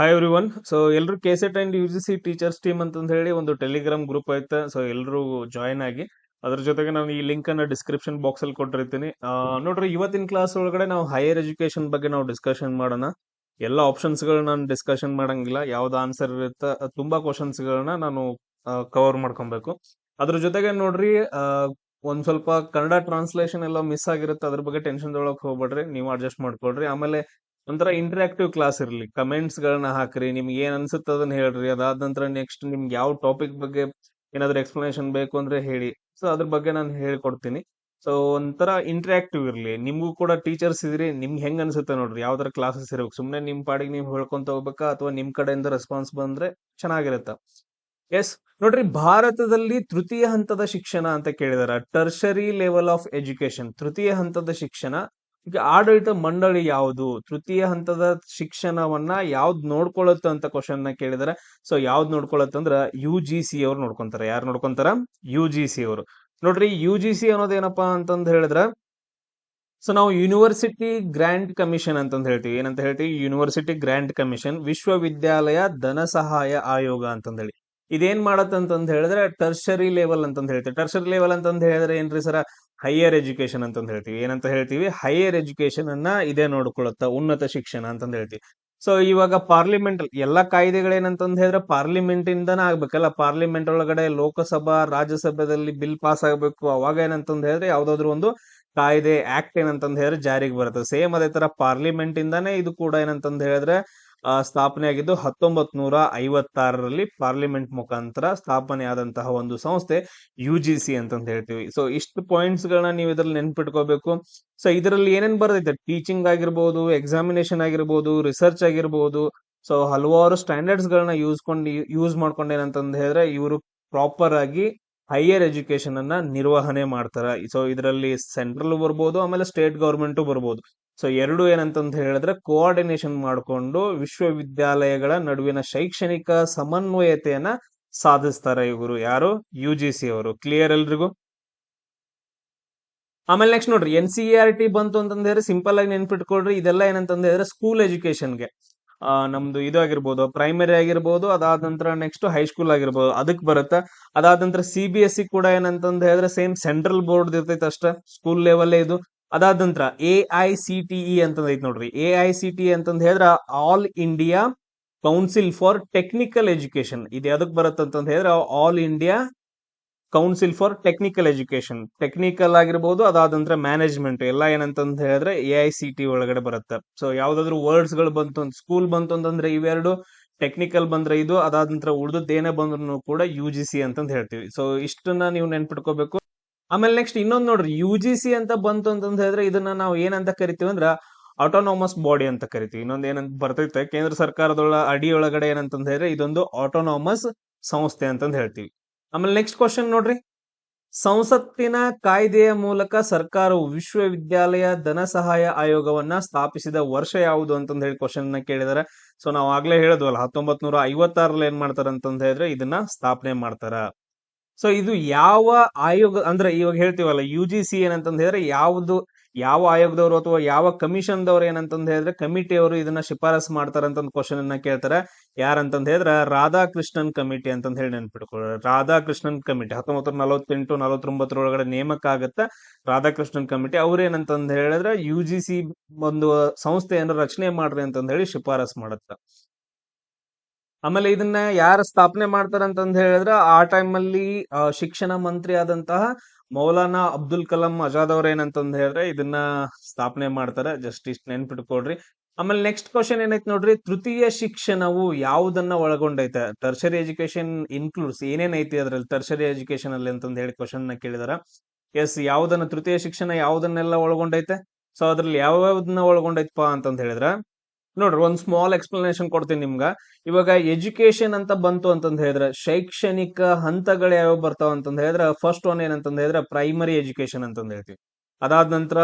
Hi every one so ಎಲ್ಲರೂ KSET and U G C teachers team ಅಂತ ಹೇಳಿ ಒಂದು ಟೆಲಿಗ್ರಾಮ್ ಗ್ರೂಪ್ ಐತೆ. ಸೊ ಎಲ್ಲರೂ ಜಾಯಿನ್ ಆಗಿ. ಅದ್ರ ಜೊತೆಗೆ ನಾನು ಈ ಲಿಂಕ್ ಅನ್ನ ಡಿಸ್ಕ್ರಿಪ್ಷನ್ ಬಾಕ್ಸ್ ಅಲ್ಲಿ ಕೊಟ್ಟಿರ್ತೀನಿ. ನೋಡ್ರಿ, ಇವತ್ತಿನ ಕ್ಲಾಸ್ ಒಳಗಡೆ ನಾವು ಹೈಯರ್ ಎಜುಕೇಶನ್ ಬಗ್ಗೆ ನಾವು ಡಿಸ್ಕಷನ್ ಮಾಡೋಣ. ಎಲ್ಲ ಆಪ್ಷನ್ಸ್ ಗಳನ್ನ ನಾನು ಡಿಸ್ಕಷನ್ ಮಾಡಂಗಿಲ್ಲ. ಯಾವ್ದು ಆನ್ಸರ್ ಇರುತ್ತೆ, ತುಂಬಾ ಕ್ವಶನ್ಸ್ ಗಳನ್ನ ನಾನು ಕವರ್ ಮಾಡ್ಕೊಬೇಕು. ಅದ್ರ ಜೊತೆಗೆ ನೋಡ್ರಿ ಒಂದ್ ಸ್ವಲ್ಪ ಕನ್ನಡ ಟ್ರಾನ್ಸ್ಲೇಷನ್ ಎಲ್ಲ ಮಿಸ್ ಆಗಿರುತ್ತೆ. ಅದ್ರ ಬಗ್ಗೆ ಟೆನ್ಷನ್ ತೊಳಕ್ ಹೋಗ್ಬೇಡ್ರಿ. ನೀವು ಅಡ್ಜಸ್ಟ್ ಮಾಡ್ಕೊಳ್ರಿ. ಆಮೇಲೆ ಒಂಥರ ಇಂಟರಾಕ್ಟಿವ್ ಕ್ಲಾಸ್ ಇರಲಿ. ಕಮೆಂಟ್ಸ್ಗಳನ್ನ ಹಾಕ್ರಿ, ನಿಮ್ಗೆ ಏನ್ ಅನ್ಸುತ್ತೆ ಅದನ್ನ ಹೇಳ್ರಿ. ಅದಾದ ನಂತರ ನೆಕ್ಸ್ಟ್ ನಿಮ್ಗೆ ಯಾವ ಟಾಪಿಕ್ ಬಗ್ಗೆ ಏನಾದ್ರು ಎಕ್ಸ್ಪ್ಲನೇಷನ್ ಬೇಕು ಅಂದ್ರೆ ಹೇಳಿ. ಸೊ ಅದ್ರ ಬಗ್ಗೆ ನಾನು ಹೇಳ್ಕೊಡ್ತೀನಿ. ಸೊ ಒಂಥರ ಇಂಟ್ರಾಕ್ಟಿವ್ ಇರಲಿ. ನಿಮಗೂ ಕೂಡ ಟೀಚರ್ಸ್ ಇದ್ರಿ, ನಿಮ್ಗೆ ಹೆಂಗ್ ಅನ್ಸುತ್ತೆ ನೋಡ್ರಿ? ಯಾವ ತರ ಕ್ಲಾಸಸ್ ಇರಬೇಕು? ಸುಮ್ಮನೆ ನಿಮ್ ಪಾಡಿಗೆ ನೀವು ಹೇಳ್ಕೊಂತ ಹೋಗ್ಬೇಕಾ? ಅಥವಾ ನಿಮ್ ಕಡೆಯಿಂದ ರೆಸ್ಪಾನ್ಸ್ ಬಂದ್ರೆ ಚೆನ್ನಾಗಿರುತ್ತೆ? ಎಸ್ ನೋಡ್ರಿ, ಭಾರತದಲ್ಲಿ ತೃತೀಯ ಹಂತದ ಶಿಕ್ಷಣ ಅಂತ ಕೇಳಿದಾರ. ಟರ್ಷರಿ ಲೆವೆಲ್ ಆಫ್ ಎಜುಕೇಶನ್ ತೃತೀಯ ಹಂತದ ಶಿಕ್ಷಣ ಈಗ ಆಡಳಿತ ಮಂಡಳಿ ಯಾವುದು? ತೃತೀಯ ಹಂತದ ಶಿಕ್ಷಣವನ್ನ ಯಾವ್ದು ನೋಡ್ಕೊಳತ್ತ ಅಂತ ಕ್ವಶನ್ನ ಕೇಳಿದರೆ. ಸೊ ಯಾವ್ದು ನೋಡ್ಕೊಳತ್ತಂದ್ರ ಯು ಜಿ ಸಿ ಅವ್ರು ನೋಡ್ಕೊಂತಾರೆ. ಯಾರು ನೋಡ್ಕೊಂತಾರ? ಯು ಜಿ ಸಿ ಅವರು. ನೋಡ್ರಿ ಯು ಜಿ ಸಿ ಅನ್ನೋದೇನಪ್ಪಾ ಅಂತಂದ್ ಹೇಳಿದ್ರ ಸೊ ನಾವು ಯೂನಿವರ್ಸಿಟಿ ಗ್ರ್ಯಾಂಟ್ ಕಮಿಷನ್ ಅಂತಂದ್ ಹೇಳ್ತೀವಿ. ಏನಂತ ಹೇಳ್ತೀವಿ? ಯೂನಿವರ್ಸಿಟಿ ಗ್ರ್ಯಾಂಟ್ ಕಮಿಷನ್ ವಿಶ್ವವಿದ್ಯಾಲಯ ಧನ ಸಹಾಯ ಆಯೋಗ ಅಂತಂದ್ ಹೇಳಿ. ಇದೇನ್ ಮಾಡತ್ತಂತಂದ್ ಹೇಳಿದ್ರೆ ಟರ್ಷರಿ ಲೆವೆಲ್ ಅಂತಂದ್ ಹೇಳ್ತೀವಿ. ಟರ್ಷರಿ ಲೆವೆಲ್ ಅಂತಂದ್ ಹೇಳಿದ್ರೆ ಏನ್ರಿ ಸರ? ಹೈಯರ್ ಎಜುಕೇಶನ್ ಅಂತಂದ್ ಹೇಳ್ತೀವಿ. ಏನಂತ ಹೇಳ್ತೀವಿ? ಹೈಯರ್ ಎಜುಕೇಶನ್ ಅನ್ನ ಇದೇ ನೋಡ್ಕೊಳತ್ತ, ಉನ್ನತ ಶಿಕ್ಷಣ ಅಂತಂದ್ ಹೇಳ್ತೀವಿ. ಸೊ ಇವಾಗ ಪಾರ್ಲಿಮೆಂಟ್ ಎಲ್ಲಾ ಕಾಯ್ದೆಗಳೇನಂತಂದ್ ಹೇಳಿದ್ರೆ ಪಾರ್ಲಿಮೆಂಟ್ ಇಂದನೇ ಆಗ್ಬೇಕಲ್ಲ. ಪಾರ್ಲಿಮೆಂಟ್ ಒಳಗಡೆ ಲೋಕಸಭಾ, ರಾಜ್ಯಸಭೆದಲ್ಲಿ ಬಿಲ್ ಪಾಸ್ ಆಗ್ಬೇಕು. ಅವಾಗ ಏನಂತಂದ್ ಹೇಳಿದ್ರೆ ಯಾವ್ದಾದ್ರು ಒಂದು ಕಾಯ್ದೆ ಆಕ್ಟ್ ಏನಂತಂದ್ ಹೇಳಿದ್ರೆ ಜಾರಿಗೆ ಬರುತ್ತೆ. ಸೇಮ್ ಅದೇ ತರ ಪಾರ್ಲಿಮೆಂಟ್ ಇಂದಾನೇ ಇದು ಕೂಡ ಏನಂತಂದ್ ಹೇಳಿದ್ರೆ ಆ, ಸ್ಥಾಪನೆ ಆಗಿದ್ದು ಹತ್ತೊಂಬತ್ ನೂರ ಐವತ್ತಾರರಲ್ಲಿ ಪಾರ್ಲಿಮೆಂಟ್ ಮುಖಾಂತರ ಸ್ಥಾಪನೆ ಆದಂತಹ ಒಂದು ಸಂಸ್ಥೆ ಯು ಜಿ ಸಿ ಅಂತಂತ ಹೇಳ್ತೀವಿ. ಸೊ ಇಷ್ಟು ಪಾಯಿಂಟ್ಸ್ ಗಳನ್ನ ನೀವು ಇದ್ರಲ್ಲಿ ನೆನ್ಪಿಟ್ಕೋಬೇಕು. ಸೊ ಇದರಲ್ಲಿ ಏನೇನ್ ಬರ್ತೈತೆ ಟೀಚಿಂಗ್ ಆಗಿರ್ಬೋದು ಎಕ್ಸಾಮಿನೇಷನ್ ಆಗಿರ್ಬೋದು ರಿಸರ್ಚ್ ಆಗಿರ್ಬೋದು. ಸೊ ಹಲವಾರು ಸ್ಟ್ಯಾಂಡರ್ಡ್ಸ್ ಗಳನ್ನ ಯೂಸ್ ಕೊಂಡು ಯೂಸ್ ಮಾಡ್ಕೊಂಡು ಹೇಳಿದ್ರೆ ಇವರು ಪ್ರಾಪರ್ ಆಗಿ ಹೈಯರ್ ಎಜುಕೇಶನ್ ಅನ್ನ ನಿರ್ವಹಣೆ ಮಾಡ್ತಾರ. ಸೊ ಇದರಲ್ಲಿ ಸೆಂಟ್ರಲ್ ಬರ್ಬೋದು, ಆಮೇಲೆ ಸ್ಟೇಟ್ ಗೌರ್ಮೆಂಟು ಬರ್ಬೋದು. ಸೊ ಎರಡು ಏನಂತಂತ ಹೇಳಿದ್ರೆ, ಕೋಆರ್ಡಿನೇಷನ್ ಮಾಡಿಕೊಂಡು ವಿಶ್ವವಿದ್ಯಾಲಯಗಳ ನಡುವಿನ ಶೈಕ್ಷಣಿಕ ಸಮನ್ವಯತೆಯನ್ನ ಸಾಧಿಸ್ತಾರೆ ಇವರು. ಯಾರು? ಯು ಜಿ ಅವರು. ಕ್ಲಿಯರ್ ಎಲ್ರಿಗೂ? ಆಮೇಲೆ ನೆಕ್ಸ್ಟ್ ನೋಡ್ರಿ ಎನ್ ಸಿ ಆರ್ ಟಿ ಬಂತು ಅಂತಂದ್ರೆ ಸಿಂಪಲ್ ಆಗಿ ನೆನ್ಪಿಟ್ಕೊಳ್ರಿ. ಇದೆಲ್ಲ ಏನಂತಂದ್ರೆ ಸ್ಕೂಲ್ ಎಜುಕೇಶನ್ಗೆ ನಮ್ದು ಇದು ಆಗಿರ್ಬೋದು ಪ್ರೈಮರಿ ಆಗಿರ್ಬೋದು, ಅದಾದ ನಂತರ ನೆಕ್ಸ್ಟ್ ಹೈಸ್ಕೂಲ್ ಆಗಿರ್ಬೋದು ಅದಕ್ಕೆ ಬರುತ್ತೆ. ಅದಾದ ನಂತರ ಸಿ ಬಿ ಎಸ್ ಸಿ ಕೂಡ ಏನಂತಂದು ಹೇಳಿದ್ರೆ ಸೇಮ್ ಸೆಂಟ್ರಲ್ ಬೋರ್ಡ್ ಇರ್ತೈತೆ ಅಷ್ಟೇ ಸ್ಕೂಲ್ ಲೆವೆಲ್ ಇದು. ಅದಾದ ನಂತರ A I C T E ಅಂತಂದ್ ಐತಿ ನೋಡ್ರಿ ಎ ಐ ಸಿ ಟಿ ಅಂತಂದ್ ಹೇಳಿದ್ರೆ all India council for technical education ಇದು ಯಾವ್ದಕ್ ಬರುತ್ತೆ ಅಂತಂದು ಹೇಳಿದ್ರೆ all India council for technical education technical ಆಗಿರ್ಬೋದು, ಅದಾದ ನಂತರ ಮ್ಯಾನೇಜ್ಮೆಂಟ್ ಎಲ್ಲ ಏನಂತಂದ ಹೇಳಿದ್ರೆ ಎ ಐ ಸಿ ಟಿ ಒಳಗಡೆ ಬರುತ್ತೆ. ಸೊ ಯಾವ್ದಾದ್ರು ವರ್ಡ್ಸ್ಗಳು ಬಂತು ಅಂತ ಸ್ಕೂಲ್ ಬಂತು ಅಂತಂದ್ರೆ ಇವೆರಡು ಟೆಕ್ನಿಕಲ್ ಬಂದ್ರೆ ಇದು, ಅದಾದ ನಂತರ ಉಳಿದದ್ದು ಏನೇ ಬಂದ್ರು ಕೂಡ ಯು ಜಿ ಸಿ ಹೇಳ್ತೀವಿ. ಸೊ ಇಷ್ಟನ್ನ ನೀವು ನೆನ್ಪಿಟ್ಕೋಬೇಕು. ಆಮೇಲೆ ನೆಕ್ಸ್ಟ್ ಇನ್ನೊಂದು ನೋಡ್ರಿ ಯು ಜಿ ಸಿ ಅಂತ ಬಂತು ಅಂತಂದ್ ಹೇಳಿದ್ರೆ ಇದನ್ನ ನಾವು ಏನಂತ ಕರಿತೀವಿ ಅಂದ್ರೆ ಆಟೋನಾಮಸ್ ಬಾಡಿ ಅಂತ ಕರಿತೀವಿ. ಇನ್ನೊಂದು ಏನಂತ ಬರ್ತೈತೆ, ಕೇಂದ್ರ ಸರ್ಕಾರದೊಳ ಅಡಿ ಒಳಗಡೆ ಏನಂತಂದ್ ಹೇಳಿದ್ರೆ ಇದೊಂದು ಆಟೋನಾಮಸ್ ಸಂಸ್ಥೆ ಅಂತಂದ್ ಹೇಳ್ತೀವಿ. ಆಮೇಲೆ ನೆಕ್ಸ್ಟ್ ಕ್ವಶನ್ ನೋಡ್ರಿ. ಸಂಸತ್ತಿನ ಕಾಯ್ದೆಯ ಮೂಲಕ ಸರ್ಕಾರವು ವಿಶ್ವವಿದ್ಯಾಲಯ ಧನ ಸಹಾಯ ಆಯೋಗವನ್ನ ಸ್ಥಾಪಿಸಿದ ವರ್ಷ ಯಾವುದು ಅಂತಂದ ಹೇಳಿ ಕ್ವಶನ್ ಕೇಳಿದಾರೆ. ಸೊ ನಾವು ಆಗ್ಲೇ ಹೇಳಿದ್ವಲ್ಲ ಹತ್ತೊಂಬತ್ ನೂರ ಐವತ್ತಾರಲ್ಲಿ ಏನ್ ಮಾಡ್ತಾರೆ ಅಂತಂದ ಹೇಳಿದ್ರೆ ಇದನ್ನ ಸ್ಥಾಪನೆ ಮಾಡ್ತಾರ. ಸೊ ಇದು ಯಾವ ಆಯೋಗ, ಅಂದ್ರೆ ಇವಾಗ ಹೇಳ್ತೀವಲ್ಲ ಯು ಜಿ ಸಿ ಏನಂತಂದ್ರೆ ಹೇಳಿದ್ರೆ ಯಾವ್ದು ಯಾವ ಆಯೋಗದವರು ಅಥವಾ ಯಾವ ಕಮಿಷನ್ ದವರು ಏನಂತಂದ ಹೇಳಿದ್ರೆ ಕಮಿಟಿ ಅವರು ಇದನ್ನ ಶಿಫಾರಸ್ ಅಂತ ಕ್ವಶನ್ ಅನ್ನ ಕೇಳ್ತಾರೆ. ಯಾರಂತಂದ್ ಹೇಳಿದ್ರೆ ರಾಧಾಕೃಷ್ಣನ್ ಕಮಿಟಿ ಅಂತಂದ ಹೇಳಿ ನೆನ್ಪಿಟ್ಕೊಳ್ಳಿ. ರಾಧಾಕೃಷ್ಣನ್ ಕಮಿಟಿ, ಹತ್ತೊಂಬತ್ತು ನಲವತ್ತೆಂಟು ನಲವತ್ತೊಂಬತ್ತರೊಳಗಡೆ ನೇಮಕ ಆಗತ್ತ ರಾಧಾಕೃಷ್ಣನ್ ಕಮಿಟಿ. ಅವ್ರೇನಂತಂದ್ ಹೇಳಿದ್ರೆ ಯು ಜಿ ಸಿ ಒಂದು ಸಂಸ್ಥೆಯನ್ನು ರಚನೆ ಮಾಡ್ರಿ ಅಂತಂದ ಹೇಳಿ ಶಿಫಾರಸ್ ಮಾಡತ್ತ. ಆಮೇಲೆ ಇದನ್ನ ಯಾರು ಸ್ಥಾಪನೆ ಮಾಡ್ತಾರ ಅಂತಂದ್ ಹೇಳಿದ್ರೆ ಆ ಟೈಮ್ ಅಲ್ಲಿ ಶಿಕ್ಷಣ ಮಂತ್ರಿ ಆದಂತಹ ಮೌಲಾನಾ ಅಬ್ದುಲ್ ಕಲಾಂ ಆಜಾದ್ ಅವ್ರ ಏನಂತಂದ್ ಹೇಳಿದ್ರೆ ಇದನ್ನ ಸ್ಥಾಪನೆ ಮಾಡ್ತಾರೆ. ಜಸ್ಟ್ ಇಷ್ಟ ನೆನ್ಪಿಟ್ಕೊಡ್ರಿ ಆಮೇಲೆ ನೆಕ್ಸ್ಟ್ ಕ್ವಶನ್ ಏನೈತೆ ನೋಡ್ರಿ? ತೃತೀಯ ಶಿಕ್ಷಣವು ಯಾವುದನ್ನ ಒಳಗೊಂಡೈತೆ? ಟರ್ಷರಿ ಎಜುಕೇಶನ್ ಇನ್ಕ್ಲೂಡ್ಸ್ ಏನೇನೈತಿ ಅದ್ರಲ್ಲಿ ಟರ್ಷರಿ ಎಜುಕೇಶನ್ ಅಲ್ಲಿ ಅಂತಂದು ಹೇಳಿ ಕ್ವಶನ್ನ ಕೇಳಿದಾರ. ಎಸ್, ಯಾವ್ದನ್ನ ತೃತೀಯ ಶಿಕ್ಷಣ ಯಾವ್ದನ್ನೆಲ್ಲ ಒಳಗೊಂಡೈತೆ? ಸೊ ಅದ್ರಲ್ಲಿ ಯಾವ್ಯಾವ್ದನ್ನ ಒಳಗೊಂಡೈತಪ್ಪ ಅಂತಂದ್ ಹೇಳಿದ್ರ. ನೋಡ್ರಿ, ಒಂದ್ ಸ್ಮಾಲ್ ಎಕ್ಸ್ಪ್ಲನೇಷನ್ ಕೊಡ್ತೀನಿ ನಿಮ್ಗ. ಇವಾಗ ಎಜುಕೇಶನ್ ಅಂತ ಬಂತು ಅಂತಂದ್ ಹೇಳಿದ್ರೆ, ಶೈಕ್ಷಣಿಕ ಹಂತಗಳು ಯಾವ ಬರ್ತಾವ ಅಂತಂದ್ ಹೇಳಿದ್ರೆ ಫಸ್ಟ್ ಒನ್ ಏನಂತಂದ್ ಹೇಳಿದ್ರೆ ಪ್ರೈಮರಿ ಎಜುಕೇಶನ್ ಅಂತಂದ್ ಹೇಳ್ತೀವಿ. ಅದಾದ ನಂತರ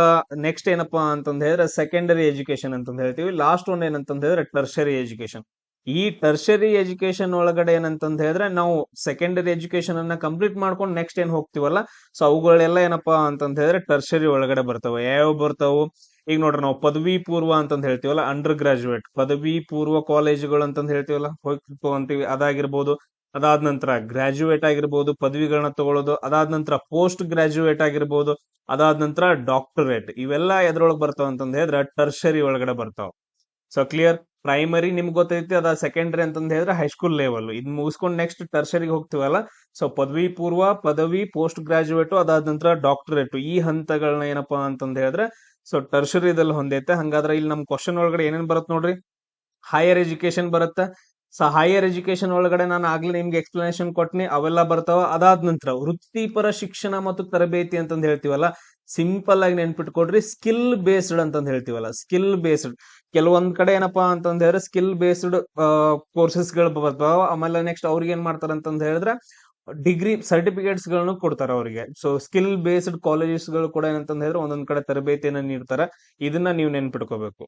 ನೆಕ್ಸ್ಟ್ ಏನಪ್ಪಾ ಅಂತಂದ್ ಹೇಳಿದ್ರೆ ಸೆಕೆಂಡರಿ ಎಜುಕೇಶನ್ ಅಂತಂದ್ ಹೇಳ್ತೀವಿ. ಲಾಸ್ಟ್ ಒನ್ ಏನಂತಂದ್ ಹೇಳಿದ್ರೆ ಟರ್ಷರಿ ಎಜುಕೇಶನ್ ಈ ಟರ್ಷರಿ ಎಜುಕೇಶನ್ ಒಳಗಡೆ ಏನಂತಂದ್ ಹೇಳಿದ್ರೆ, ನಾವು ಸೆಕೆಂಡರಿ ಎಜುಕೇಶನ್ ಅನ್ನ ಕಂಪ್ಲೀಟ್ ಮಾಡ್ಕೊಂಡು ನೆಕ್ಸ್ಟ್ ಏನ್ ಹೋಗ್ತಿವಲ್ಲ, ಸೊ ಅವುಗಳೆಲ್ಲ ಏನಪ್ಪಾ ಅಂತಂದ್ ಹೇಳಿದ್ರೆ ಟರ್ಷರಿ ಒಳಗಡೆ ಬರ್ತಾವ. ಯಾವ ಬರ್ತಾವು? ಈಗ ನೋಡ್ರಿ ನಾವು ಪದವಿ ಪೂರ್ವ ಅಂತಂದ್ ಹೇಳ್ತೀವಲ್ಲ ಅಂಡರ್ ಗ್ರಾಜುಯೇಟ್ ಪದವಿ ಪೂರ್ವ ಕಾಲೇಜುಗಳು ಅಂತಂದ್ ಹೇಳ್ತೀವಲ್ಲ, ಹೋಗಿ ತಗೊಂತೀವಿ ಅದಾಗಿರ್ಬೋದು, ಅದಾದ ನಂತರ ಗ್ರಾಜುಯೇಟ್ ಆಗಿರ್ಬೋದು, ಪದವಿಗಳನ್ನ ತಗೊಳ್ಳೋದು ಅದಾದ ನಂತರ ಪೋಸ್ಟ್ ಗ್ರಾಜುಯೇಟ್ ಆಗಿರ್ಬೋದು, ಅದಾದ ನಂತರ ಡಾಕ್ಟರೇಟ್ ಇವೆಲ್ಲ ಎದ್ರೊಳಗೆ ಬರ್ತಾವ ಅಂತಂದ ಹೇಳಿದ್ರೆ ಟರ್ಷರಿ ಒಳಗಡೆ ಬರ್ತಾವ. ಸೊ ಕ್ಲಿಯರ್ ಪ್ರೈಮರಿ ನಿಮ್ಗೆ ಗೊತ್ತೈತಿ, ಅದ ಸೆಕೆಂಡರಿ ಅಂತಂದ್ ಹೇಳಿದ್ರೆ ಹೈಸ್ಕೂಲ್ ಲೆವೆಲ್ ಇದ್ ಮುಗಿಸ್ಕೊಂಡು ನೆಕ್ಸ್ಟ್ ಟರ್ಷರಿಗೆ ಹೋಗ್ತೀವಲ್ಲ ಸೊ ಪದವಿ ಪೂರ್ವ, ಪದವಿ ಪೋಸ್ಟ್ ಗ್ರಾಜುಯೇಟು ಅದಾದ ನಂತರ ಡಾಕ್ಟರೇಟ್ ಈ ಹಂತಗಳನ್ನ ಏನಪ್ಪಾ ಅಂತಂದ ಹೇಳಿದ್ರೆ ಸೊ ಟರ್ಷರಿದಲ್ಲಿ ಹೊಂದೈತೆ. ಹಂಗಾದ್ರೆ ಇಲ್ಲಿ ನಮ್ ಕ್ವಶನ್ ಒಳಗಡೆ ಏನೇನ್ ಬರುತ್ತೆ ನೋಡ್ರಿ? ಹೈಯರ್ ಎಜುಕೇಶನ್ ಬರುತ್ತೆ. ಸೊ ಹೈಯರ್ ಎಜುಕೇಶನ್ ಒಳಗಡೆ ನಾನು ಆಗ್ಲೇ ನಿಮ್ಗೆ ಎಕ್ಸ್ಪ್ಲನೇಷನ್ ಕೊಟ್ಟಿನಿ ಅವೆಲ್ಲ ಬರ್ತಾವ. ಅದಾದ ನಂತರ ವೃತ್ತಿಪರ ಶಿಕ್ಷಣ ಮತ್ತು ತರಬೇತಿ ಅಂತಂದು ಹೇಳ್ತೀವಲ್ಲ ಸಿಂಪಲ್ ಆಗಿ ನೆನ್ಪಿಟ್ಕೊಡ್ರಿ ಸ್ಕಿಲ್ ಬೇಸ್ಡ್ ಅಂತಂದು ಹೇಳ್ತೀವಲ್ಲ ಸ್ಕಿಲ್ ಬೇಸ್ಡ್ ಕೆಲವೊಂದ್ ಕಡೆ ಏನಪ್ಪಾ ಅಂತಂದ್ರೆ ಸ್ಕಿಲ್ ಬೇಸ್ಡ್ ಕೋರ್ಸಸ್ಗಳು ಬರ್ತಾವ. ಆಮೇಲೆ ನೆಕ್ಸ್ಟ್ ಅವ್ರಿಗೆ ಏನ್ ಮಾಡ್ತಾರ ಅಂತಂದ್ ಹೇಳಿದ್ರೆ ಡಿಗ್ರಿ ಸರ್ಟಿಫಿಕೇಟ್ಸ್ಗಳನ್ನು ಕೊಡ್ತಾರೆ ಅವರಿಗೆ. ಸೊ ಸ್ಕಿಲ್ ಬೇಸ್ಡ್ ಕಾಲೇಜಸ್ಗಳು ಕೂಡ ಏನಂತ ಹೇಳಿದ್ರೆ ಒಂದೊಂದ್ ಕಡೆ ತರಬೇತಿಯನ್ನ ನೀಡ್ತಾರೆ. ಇದನ್ನ ನೀವು ನೆನ್ಪಿಟ್ಕೋಬೇಕು.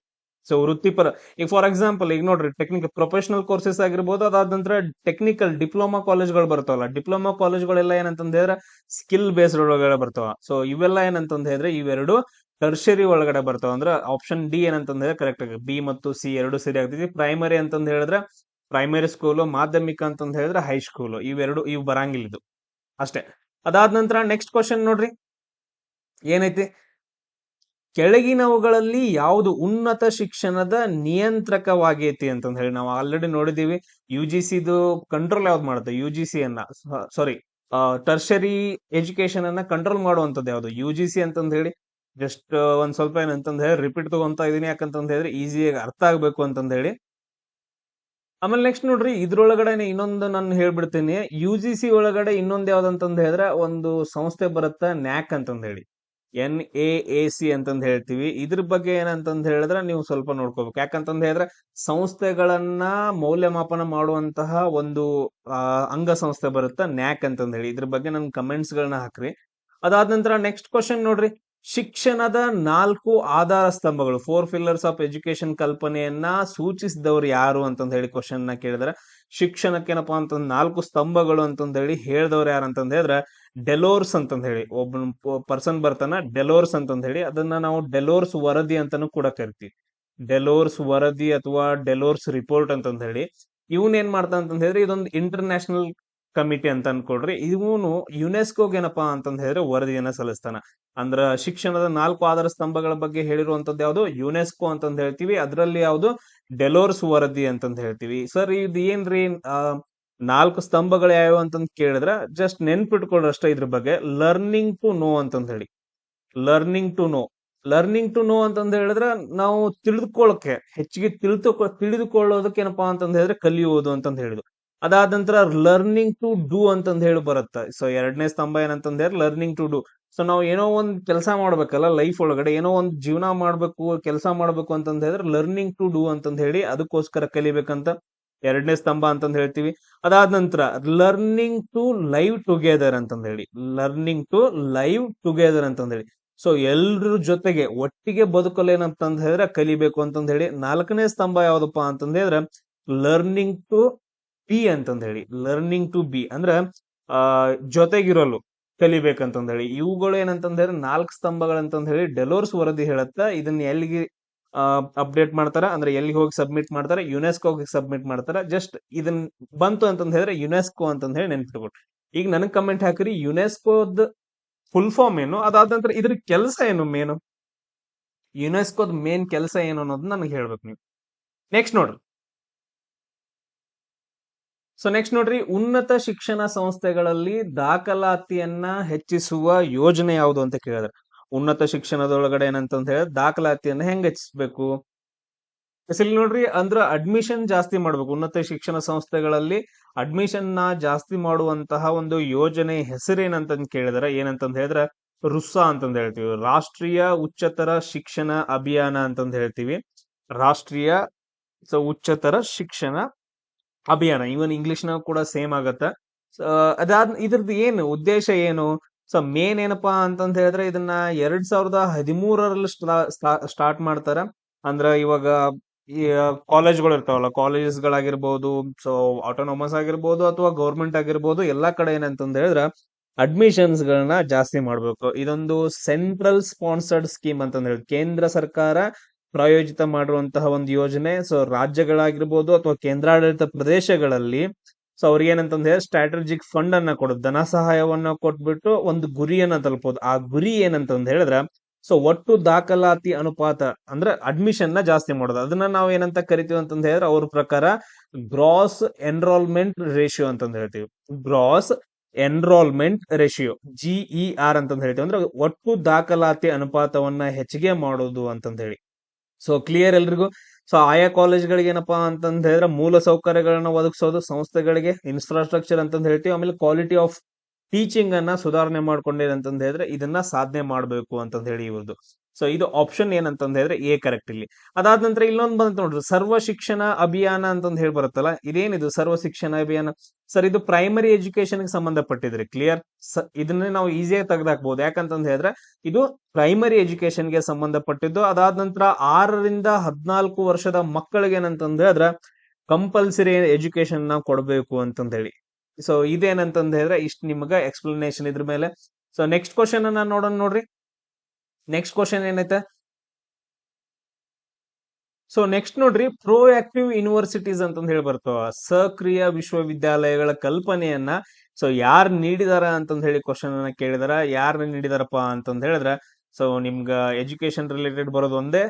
ಸೊ ವೃತ್ತಿಪರ, ಈಗ ಫಾರ್ ಎಕ್ಸಾಂಪಲ್ ಈಗ ನೋಡ್ರಿ ಟೆಕ್ನಿಕಲ್ ಪ್ರೊಫೆಷನಲ್ ಕೋರ್ಸಸ್ ಆಗಿರ್ಬೋದು, ಅದಾದ ನಂತರ ಟೆಕ್ನಿಕಲ್ ಡಿಪ್ಲೊಮಾ ಕಾಲೇಜ್ಗಳು ಬರ್ತಾವಲ್ಲ. ಡಿಪ್ಲೊಮಾ ಕಾಲೇಜ್ಗಳೆಲ್ಲ ಏನಂತ ಹೇಳಿದ್ರೆ ಸ್ಕಿಲ್ ಬೇಸ್ಡ್ ಒಳಗಡೆ ಬರ್ತಾವ. ಸೊ ಇವೆಲ್ಲ ಏನಂತಂದ್ ಹೇಳಿದ್ರೆ ಇವೆರಡು ಟರ್ಷರಿ ಒಳಗಡೆ ಬರ್ತಾವ. ಅಂದ್ರೆ ಆಪ್ಷನ್ ಡಿ ಏನಂತಂದ್ರೆ ಕರೆಕ್ಟ್ ಆಗಿ ಬಿ ಮತ್ತು ಸಿ ಎರಡು ಸರಿ ಆಗ್ತೈತಿ. ಪ್ರೈಮರಿ ಅಂತಂದ್ ಹೇಳಿದ್ರೆ ಪ್ರೈಮರಿ ಸ್ಕೂಲು ಮಾಧ್ಯಮಿಕ ಅಂತಂದು ಹೇಳಿದ್ರೆ ಹೈಸ್ಕೂಲು ಇವೆರಡು ಇವು ಬರಂಗಿಲ್ಲ ಇದು. ಅಷ್ಟೇ. ಅದಾದ ನಂತರ ನೆಕ್ಸ್ಟ್ ಕ್ವಶನ್ ನೋಡ್ರಿ. ಏನೈತಿ? ಕೆಳಗಿನವುಗಳಲ್ಲಿ ಯಾವುದು ಉನ್ನತ ಶಿಕ್ಷಣದ ನಿಯಂತ್ರಕವಾಗೈತಿ ಅಂತಂದು ಹೇಳಿ ನಾವು ಆಲ್ರೆಡಿ ನೋಡಿದೀವಿ. ಯು ಜಿ ಸಿದು ಕಂಟ್ರೋಲ್ ಯಾವ್ದು ಮಾಡುತ್ತೆ? ಯು ಜಿ ಸಿ ಅನ್ನ ಸಾರಿ ಟರ್ಷರಿ ಎಜುಕೇಶನ್ ಅನ್ನ ಕಂಟ್ರೋಲ್ ಮಾಡುವಂಥದ್ದು ಯಾವ್ದು? ಯು ಜಿ ಸಿ ಅಂತಂದು ಹೇಳಿ. ಜಸ್ಟ್ ಒಂದ್ ಸ್ವಲ್ಪ ಏನಂತಂದ್ರೆ ಹೇಳಿ ರಿಪೀಟ್ ತಗೊಂತ ಇದೀನಿ ಯಾಕಂತಂದು ಹೇಳಿದ್ರೆ ಈಸಿಯಾಗಿ ಅರ್ಥ ಆಗ್ಬೇಕು ಅಂತಂದು ಹೇಳಿ. ಆಮೇಲೆ ನೆಕ್ಸ್ಟ್ ನೋಡ್ರಿ ಇದ್ರೊಳಗಡೆ ಇನ್ನೊಂದು ನಾನು ಹೇಳ್ಬಿಡ್ತೀನಿ. ಯು ಜಿ ಸಿ ಒಳಗಡೆ ಇನ್ನೊಂದ್ ಯಾವ್ದಂತಂದು ಹೇಳಿದ್ರೆ ಒಂದು ಸಂಸ್ಥೆ ಬರುತ್ತೆ ನ್ಯಾಕ್ ಅಂತಂದು ಹೇಳಿ. ಎನ್ ಎ ಎ ಸಿ ಅಂತಂದ್ ಹೇಳ್ತೀವಿ. ಇದ್ರ ಬಗ್ಗೆ ಏನಂತಂದ್ ಹೇಳಿದ್ರೆ ನೀವು ಸ್ವಲ್ಪ ನೋಡ್ಕೋಬೇಕು. ಯಾಕಂತಂದ್ ಹೇಳಿದ್ರೆ ಸಂಸ್ಥೆಗಳನ್ನ ಮೌಲ್ಯಮಾಪನ ಮಾಡುವಂತಹ ಒಂದು ಅಂಗ ಸಂಸ್ಥೆ ಬರುತ್ತೆ ನ್ಯಾಕ್ ಅಂತಂದ್ ಹೇಳಿ. ಇದ್ರ ಬಗ್ಗೆ ನನ್ ಕಮೆಂಟ್ಸ್ ಗಳನ್ನ ಹಾಕ್ರಿ. ಅದಾದ ನಂತರ ನೆಕ್ಸ್ಟ್ ಕ್ವಶನ್ ನೋಡ್ರಿ. ಶಿಕ್ಷಣದ ನಾಲ್ಕು ಆಧಾರ ಸ್ತಂಭಗಳು ಫೋರ್ ಫಿಲ್ಲರ್ಸ್ ಆಫ್ ಎಜುಕೇಶನ್ ಕಲ್ಪನೆಯನ್ನ ಸೂಚಿಸಿದವರು ಯಾರು ಅಂತಂದು ಹೇಳಿ ಕ್ವಶನ್ನ ಕೇಳಿದ್ರೆ. ಶಿಕ್ಷಣಕ್ಕೇನಪ್ಪಾ ಅಂತಂದ್ ನಾಲ್ಕು ಸ್ತಂಭಗಳು ಅಂತಂದು ಹೇಳಿ ಹೇಳ್ದವ್ರು ಯಾರು ಅಂತಂದು ಹೇಳಿದ್ರೆ ಡೆಲೋರ್ಸ್ ಅಂತಂದು ಹೇಳಿ. ಒಬ್ಬ ಪರ್ಸನ್ ಬರ್ತಾನ, ಡೆಲೋರ್ಸ್ ಅಂತಂದು ಹೇಳಿ. ಅದನ್ನ ನಾವು ಡೆಲೋರ್ಸ್ ವರದಿ ಅಂತಾನು ಕೂಡ ಕರಿತೀವಿ. ಡೆಲೋರ್ಸ್ ವರದಿ ಅಥವಾ ಡೆಲೋರ್ಸ್ ರಿಪೋರ್ಟ್ ಅಂತಂದು ಹೇಳಿ. ಇವನ್ ಏನ್ ಮಾಡ್ತಾನ ಹೇಳಿದ್ರೆ ಇದೊಂದು ಇಂಟರ್ನ್ಯಾಷನಲ್ ಕಮಿಟಿ ಅಂತ ಅನ್ಕೊಡ್ರಿ ಇವನು ಯುನೆಸ್ಕೋಗೆ ಏನಪ್ಪಾ ಅಂತಂದ ಹೇಳಿದ್ರೆ ವರದಿಯನ್ನ ಸಲ್ಲಿಸ್ತಾನ. ಅಂದ್ರ ಶಿಕ್ಷಣದ ನಾಲ್ಕು ಆಧಾರ ಸ್ತಂಭಗಳ ಬಗ್ಗೆ ಹೇಳಿರುವಂತದ್ದು ಯಾವುದು? ಯುನೆಸ್ಕೋ ಅಂತಂದ್ ಹೇಳ್ತೀವಿ. ಅದ್ರಲ್ಲಿ ಯಾವ್ದು? ಡೆಲೋರ್ಸ್ ವರದಿ ಅಂತಂದ್ ಹೇಳ್ತೀವಿ. ಸರ್, ಇದು ಏನ್ರಿ? ನಾಲ್ಕು ಸ್ತಂಭಗಳು ಯಾವ್ಯಾವ ಅಂತಂದ್ ಕೇಳಿದ್ರ ಜಸ್ಟ್ ನೆನ್ಪಿಟ್ಕೊಂಡ್ರಷ್ಟೇ ಇದ್ರ ಬಗ್ಗೆ. ಲರ್ನಿಂಗ್ ಟು ನೋ ಅಂತಂದ ಹೇಳಿ. Learning to know. Learning to know ಅಂತಂದ ಹೇಳಿದ್ರೆ ನಾವು ತಿಳಿದುಕೊಳ್ಳಕ್ಕೆ ಹೆಚ್ಚಿಗೆ ತಿಳಿದುಕೊ ತಿಳಿದುಕೊಳ್ಳೋದಕ್ಕೆ ಏನಪ್ಪಾ ಅಂತಂದ್ ಹೇಳಿದ್ರೆ ಕಲಿಯುವುದು ಅಂತಂದ್ ಹೇಳಿದ್ರು. ಅದಾದ ನಂತರ ಲರ್ನಿಂಗ್ ಟು ಡೂ ಅಂತಂದು ಹೇಳಿ ಬರುತ್ತೆ. ಸೊ ಎರಡನೇ ಸ್ತಂಭ ಏನಂತಂದ್ರೆ ಲರ್ನಿಂಗ್ ಟು ಡೂ ಸೊ ನಾವು ಏನೋ ಒಂದ್ ಕೆಲಸ ಮಾಡ್ಬೇಕಲ್ಲ ಲೈಫ್ ಒಳಗಡೆ ಏನೋ ಒಂದ್ ಜೀವನ ಮಾಡ್ಬೇಕು, ಕೆಲಸ ಮಾಡ್ಬೇಕು ಅಂತಂದ ಹೇಳಿದ್ರೆ ಲರ್ನಿಂಗ್ ಟು ಡೂ ಅಂತಂದ ಹೇಳಿ ಅದಕ್ಕೋಸ್ಕರ ಕಲಿಬೇಕಂತ ಎರಡನೇ ಸ್ತಂಭ ಅಂತಂದ್ ಹೇಳ್ತೀವಿ ಅದಾದ ನಂತರ ಲರ್ನಿಂಗ್ ಟು ಲೈವ್ ಟುಗೆದರ್ ಅಂತಂದು ಹೇಳಿ ಲರ್ನಿಂಗ್ ಟು ಲೈವ್ ಟುಗೆದರ್ ಅಂತಂದ ಹೇಳಿ ಸೊ ಎಲ್ರ ಜೊತೆಗೆ ಒಟ್ಟಿಗೆ ಬದುಕಲು ಏನಂತಂದ್ ಹೇಳಿದ್ರೆ ಕಲಿಬೇಕು ಅಂತಂದ್ ಹೇಳಿ ನಾಲ್ಕನೇ ಸ್ತಂಭ ಯಾವ್ದಪ್ಪ ಅಂತಂದ್ರೆ ಲರ್ನಿಂಗ್ ಟು ಬಿ ಅಂತಂದ ಹೇಳಿ ಲರ್ನಿಂಗ್ ಟು ಬಿ ಅಂದ್ರೆ ಜೊತೆಗಿರಲು ಕಲಿಬೇಕಂತಂದ ಹೇಳಿ ಇವುಗಳು ಏನಂತಂದ ಹೇಳಿ ನಾಲ್ಕು ಸ್ತಂಭಗಳಂತಂದ ಹೇಳಿ ಡೆಲೋರ್ಸ್ ವರದಿ ಹೇಳತ್ತ, ಇದನ್ನ ಎಲ್ಲಿಗೆ ಅಪ್ಡೇಟ್ ಮಾಡ್ತಾರ? ಅಂದ್ರೆ ಎಲ್ಲಿ ಹೋಗಿ ಸಬ್ಮಿಟ್ ಮಾಡ್ತಾರೆ? ಯುನೆಸ್ಕೋ ಹೋಗಿ ಸಬ್ಮಿಟ್ ಮಾಡ್ತಾರ? ಜಸ್ಟ್ ಇದನ್ ಬಂತು ಅಂತಂದ ಹೇಳಿದ್ರೆ ಯುನೆಸ್ಕೋ ಅಂತಂದ ಹೇಳಿ ನೆನ್ಪಿಟ್ಕೊಟ್ರಿ ಈಗ ನನಗ್ ಕಮೆಂಟ್ ಹಾಕ್ರಿ ಯುನೆಸ್ಕೋದ್ ಫುಲ್ ಫಾರ್ಮ್ ಏನು? ಅದಾದ ನಂತರ ಇದ್ರ ಕೆಲಸ ಏನು ಮೇನು ಯುನೆಸ್ಕೋದ ಮೇನ್ ಕೆಲಸ ಏನು ಅನ್ನೋದನ್ನ ನನಗೆ ಹೇಳ್ಬೇಕು ನೀವು. ನೆಕ್ಸ್ಟ್ ನೋಡ್ರಿ. ಸೊ ನೆಕ್ಸ್ಟ್ ನೋಡ್ರಿ, ಉನ್ನತ ಶಿಕ್ಷಣ ಸಂಸ್ಥೆಗಳಲ್ಲಿ ದಾಖಲಾತಿಯನ್ನ ಹೆಚ್ಚಿಸುವ ಯೋಜನೆ ಯಾವುದು ಅಂತ ಕೇಳಿದ್ರೆ, ಉನ್ನತ ಶಿಕ್ಷಣದೊಳಗಡೆ ಏನಂತ ಹೇಳಿದ್ರೆ ದಾಖಲಾತಿಯನ್ನ ಹೆಂಗ್ ಹೆಚ್ಚಿಸ್ಬೇಕು? ಇಲ್ಲಿ ನೋಡ್ರಿ, ಅಂದ್ರ ಅಡ್ಮಿಷನ್ ಜಾಸ್ತಿ ಮಾಡ್ಬೇಕು. ಉನ್ನತ ಶಿಕ್ಷಣ ಸಂಸ್ಥೆಗಳಲ್ಲಿ ಅಡ್ಮಿಷನ್ನ ಜಾಸ್ತಿ ಮಾಡುವಂತಹ ಒಂದು ಯೋಜನೆ ಹೆಸರೇನಂತ ಕೇಳಿದ್ರೆ, ಏನಂತಂದ್ ಹೇಳಿದ್ರೆ, ರುಸ್ಸಾ ಅಂತಂದ್ ಹೇಳ್ತೀವಿ. ರಾಷ್ಟ್ರೀಯ ಉಚ್ಚತರ ಶಿಕ್ಷಣ ಅಭಿಯಾನ ಅಂತಂದ ಹೇಳ್ತೀವಿ. ರಾಷ್ಟ್ರೀಯ, ಸೊ, ಉಚ್ಚತರ ಶಿಕ್ಷಣ ಅಭಿಯಾನ ಇವನ್ ಇಂಗ್ಲಿಷ್ ನಾಗ ಕೂಡ ಸೇಮ್ ಆಗತ್ತ. ಅದಾದ ಇದ್ರದ್ದು ಏನು ಉದ್ದೇಶ ಏನು? ಸೊ ಮೇನ್ ಏನಪ್ಪಾ ಅಂತಂತ ಹೇಳಿದ್ರೆ ಇದನ್ನ ಎರಡ್ ಸಾವಿರದ ಹದಿಮೂರರಲ್ಲಿ ಸ್ಟಾರ್ಟ್ ಮಾಡ್ತಾರ. ಅಂದ್ರ ಇವಾಗ ಈ ಕಾಲೇಜ್ಗಳು ಇರ್ತಾವಲ್ಲ ಕಾಲೇಜಸ್ ಗಳಾಗಿರ್ಬೋದು ಸೊ ಆಟೋನಮಸ್ ಆಗಿರ್ಬೋದು ಅಥವಾ ಗೌರ್ಮೆಂಟ್ ಆಗಿರ್ಬೋದು, ಎಲ್ಲಾ ಕಡೆ ಏನಂತಂದ ಹೇಳಿದ್ರ ಅಡ್ಮಿಷನ್ಸ್ ಗಳನ್ನ ಜಾಸ್ತಿ ಮಾಡಬೇಕು. ಇದೊಂದು ಸೆಂಟ್ರಲ್ ಸ್ಪಾನ್ಸರ್ಡ್ ಸ್ಕೀಮ್ ಅಂತಂದ್ರೆ ಕೇಂದ್ರ ಸರ್ಕಾರ ಪ್ರಾಯೋಜಿತ ಮಾಡಿರುವಂತಹ ಒಂದು ಯೋಜನೆ. ಸೊ ರಾಜ್ಯಗಳಾಗಿರ್ಬೋದು ಅಥವಾ ಕೇಂದ್ರಾಡಳಿತ ಪ್ರದೇಶಗಳಲ್ಲಿ ಸೊ ಅವ್ರಿಗೆ ಏನಂತಂದ್ರೆ ಸ್ಟ್ರಾಟಜಿಕ್ ಫಂಡ್ ಅನ್ನ ಕೊಡೋದು, ಧನ ಸಹಾಯವನ್ನ ಕೊಟ್ಬಿಟ್ಟು ಒಂದು ಗುರಿಯನ್ನ ತಲುಪೋದು. ಆ ಗುರಿ ಏನಂತಂದ್ ಹೇಳಿದ್ರೆ ಸೊ ಒಟ್ಟು ದಾಖಲಾತಿ ಅನುಪಾತ ಅಂದ್ರೆ ಅಡ್ಮಿಷನ್ನ ಜಾಸ್ತಿ ಮಾಡೋದು. ಅದನ್ನ ನಾವು ಏನಂತ ಕರಿತೀವಿ ಅಂತಂದ್ ಹೇಳಿದ್ರೆ ಅವ್ರ ಪ್ರಕಾರ ಗ್ರಾಸ್ ಎನ್ರೋಲ್ಮೆಂಟ್ ರೇಷಿಯೋ ಅಂತಂದ್ ಹೇಳ್ತೀವಿ. Gross enrolment ratio G E R ಅಂತಂದ್ ಹೇಳ್ತೀವಿ. ಅಂದ್ರೆ ಒಟ್ಟು ದಾಖಲಾತಿ ಅನುಪಾತವನ್ನ ಹೆಚ್ಚಿಗೆ ಮಾಡೋದು ಅಂತಂದ್ ಹೇಳಿ. ಸೊ ಕ್ಲಿಯರ್ ಎಲ್ರಿಗೂ? ಸೊ ಆಯಾ ಕಾಲೇಜ್ಗಳಿಗೆ ಏನಪ್ಪಾ ಅಂತಂದ್ ಹೇಳಿದ್ರೆ ಮೂಲ ಸೌಕರ್ಯಗಳನ್ನ ಒದಗಿಸೋದು, ಸಂಸ್ಥೆಗಳಿಗೆ ಇನ್ಫ್ರಾಸ್ಟ್ರಕ್ಚರ್ ಅಂತಂದ್ ಹೇಳ್ತೀವಿ, ಆಮೇಲೆ ಕ್ವಾಲಿಟಿ ಆಫ್ ಟೀಚಿಂಗ್ ಅನ್ನ ಸುಧಾರಣೆ ಮಾಡ್ಕೊಂಡಿದೆ ಅಂತಂದ್ ಹೇಳಿದ್ರೆ ಇದನ್ನ ಸಾಧನೆ ಮಾಡಬೇಕು ಅಂತಂದ್ ಹೇಳಿ ಇವ್ರದ್ದು ಸೊ ಇದು ಆಪ್ಷನ್ ಏನಂತ ಹೇಳಿದ್ರೆ ಎ ಕರೆಕ್ಟ್ ಇಲ್ಲಿ. ಅದಾದ ನಂತರ ಇಲ್ಲೊಂದು ಬಂತ ನೋಡ್ರಿ, ಸರ್ವ ಶಿಕ್ಷಣ ಅಭಿಯಾನ ಅಂತಂದು ಹೇಳಿ ಬರುತ್ತಲ್ಲ, ಇದೇನಿದು ಸರ್ವ ಶಿಕ್ಷಣ ಅಭಿಯಾನ? ಸರ್ ಇದು ಪ್ರೈಮರಿ ಎಜುಕೇಶನ್ಗೆ ಸಂಬಂಧಪಟ್ಟಿದ್ರಿ ಕ್ಲಿಯರ್ ಇದನ್ನೇ ನಾವು ಈಸಿಯಾಗಿ ತೆಗೆದಾಕ್ಬಹುದು ಯಾಕಂತಂದ ಹೇಳಿದ್ರೆ, ಇದು ಪ್ರೈಮರಿ ಎಜುಕೇಶನ್ಗೆ ಸಂಬಂಧಪಟ್ಟಿದ್ದು, ಅದಾದ ನಂತರ ಆರರಿಂದ ಹದಿನಾಲ್ಕು ವರ್ಷದ ಮಕ್ಕಳಿಗೆ ಏನಂತಂದ್ ಹೇಳಿದ್ರೆ ಕಂಪಲ್ಸರಿ ಎಜುಕೇಶನ್ ನಾವು ಕೊಡಬೇಕು ಅಂತಂದ ಹೇಳಿ. ಸೊ ಇದೇನಂತಂದ ಹೇಳಿದ್ರೆ, ಇಷ್ಟು ನಿಮ್ಗೆ ಎಕ್ಸ್ಪ್ಲನೇಷನ್ ಇದ್ರ ಮೇಲೆ. ಸೊ ನೆಕ್ಸ್ಟ್ ಕ್ವಶನ್ ಅನ್ನ ನೋಡೋಣ ನೋಡ್ರಿ. ನೆಕ್ಸ್ಟ್ ಕ್ವಶನ್ ಏನೈತೆ? ಸೊ ನೆಕ್ಸ್ಟ್ ನೋಡ್ರಿ ಪ್ರೋ ಆಕ್ಟಿವ್ ಯೂನಿವರ್ಸಿಟೀಸ್ ಅಂತ ಹೇಳಿ ಬರ್ತಾವ. ಸಕ್ರಿಯ ವಿಶ್ವವಿದ್ಯಾಲಯಗಳ ಕಲ್ಪನೆಯನ್ನ ಸೊ ಯಾರು ನೀಡಿದಾರ ಅಂತಂದ ಹೇಳಿ ಕ್ವಶನ್ ಅನ್ನ ಕೇಳಿದಾರ. ಯಾರು ನೀಡಿದಾರಪ್ಪ ಅಂತಂದ್ ಹೇಳಿದ್ರ ಸೊ ನಿಮ್ಗ ಎಜುಕೇಶನ್ ರಿಲೇಟೆಡ್ ಬರೋದು ಒಂದೇ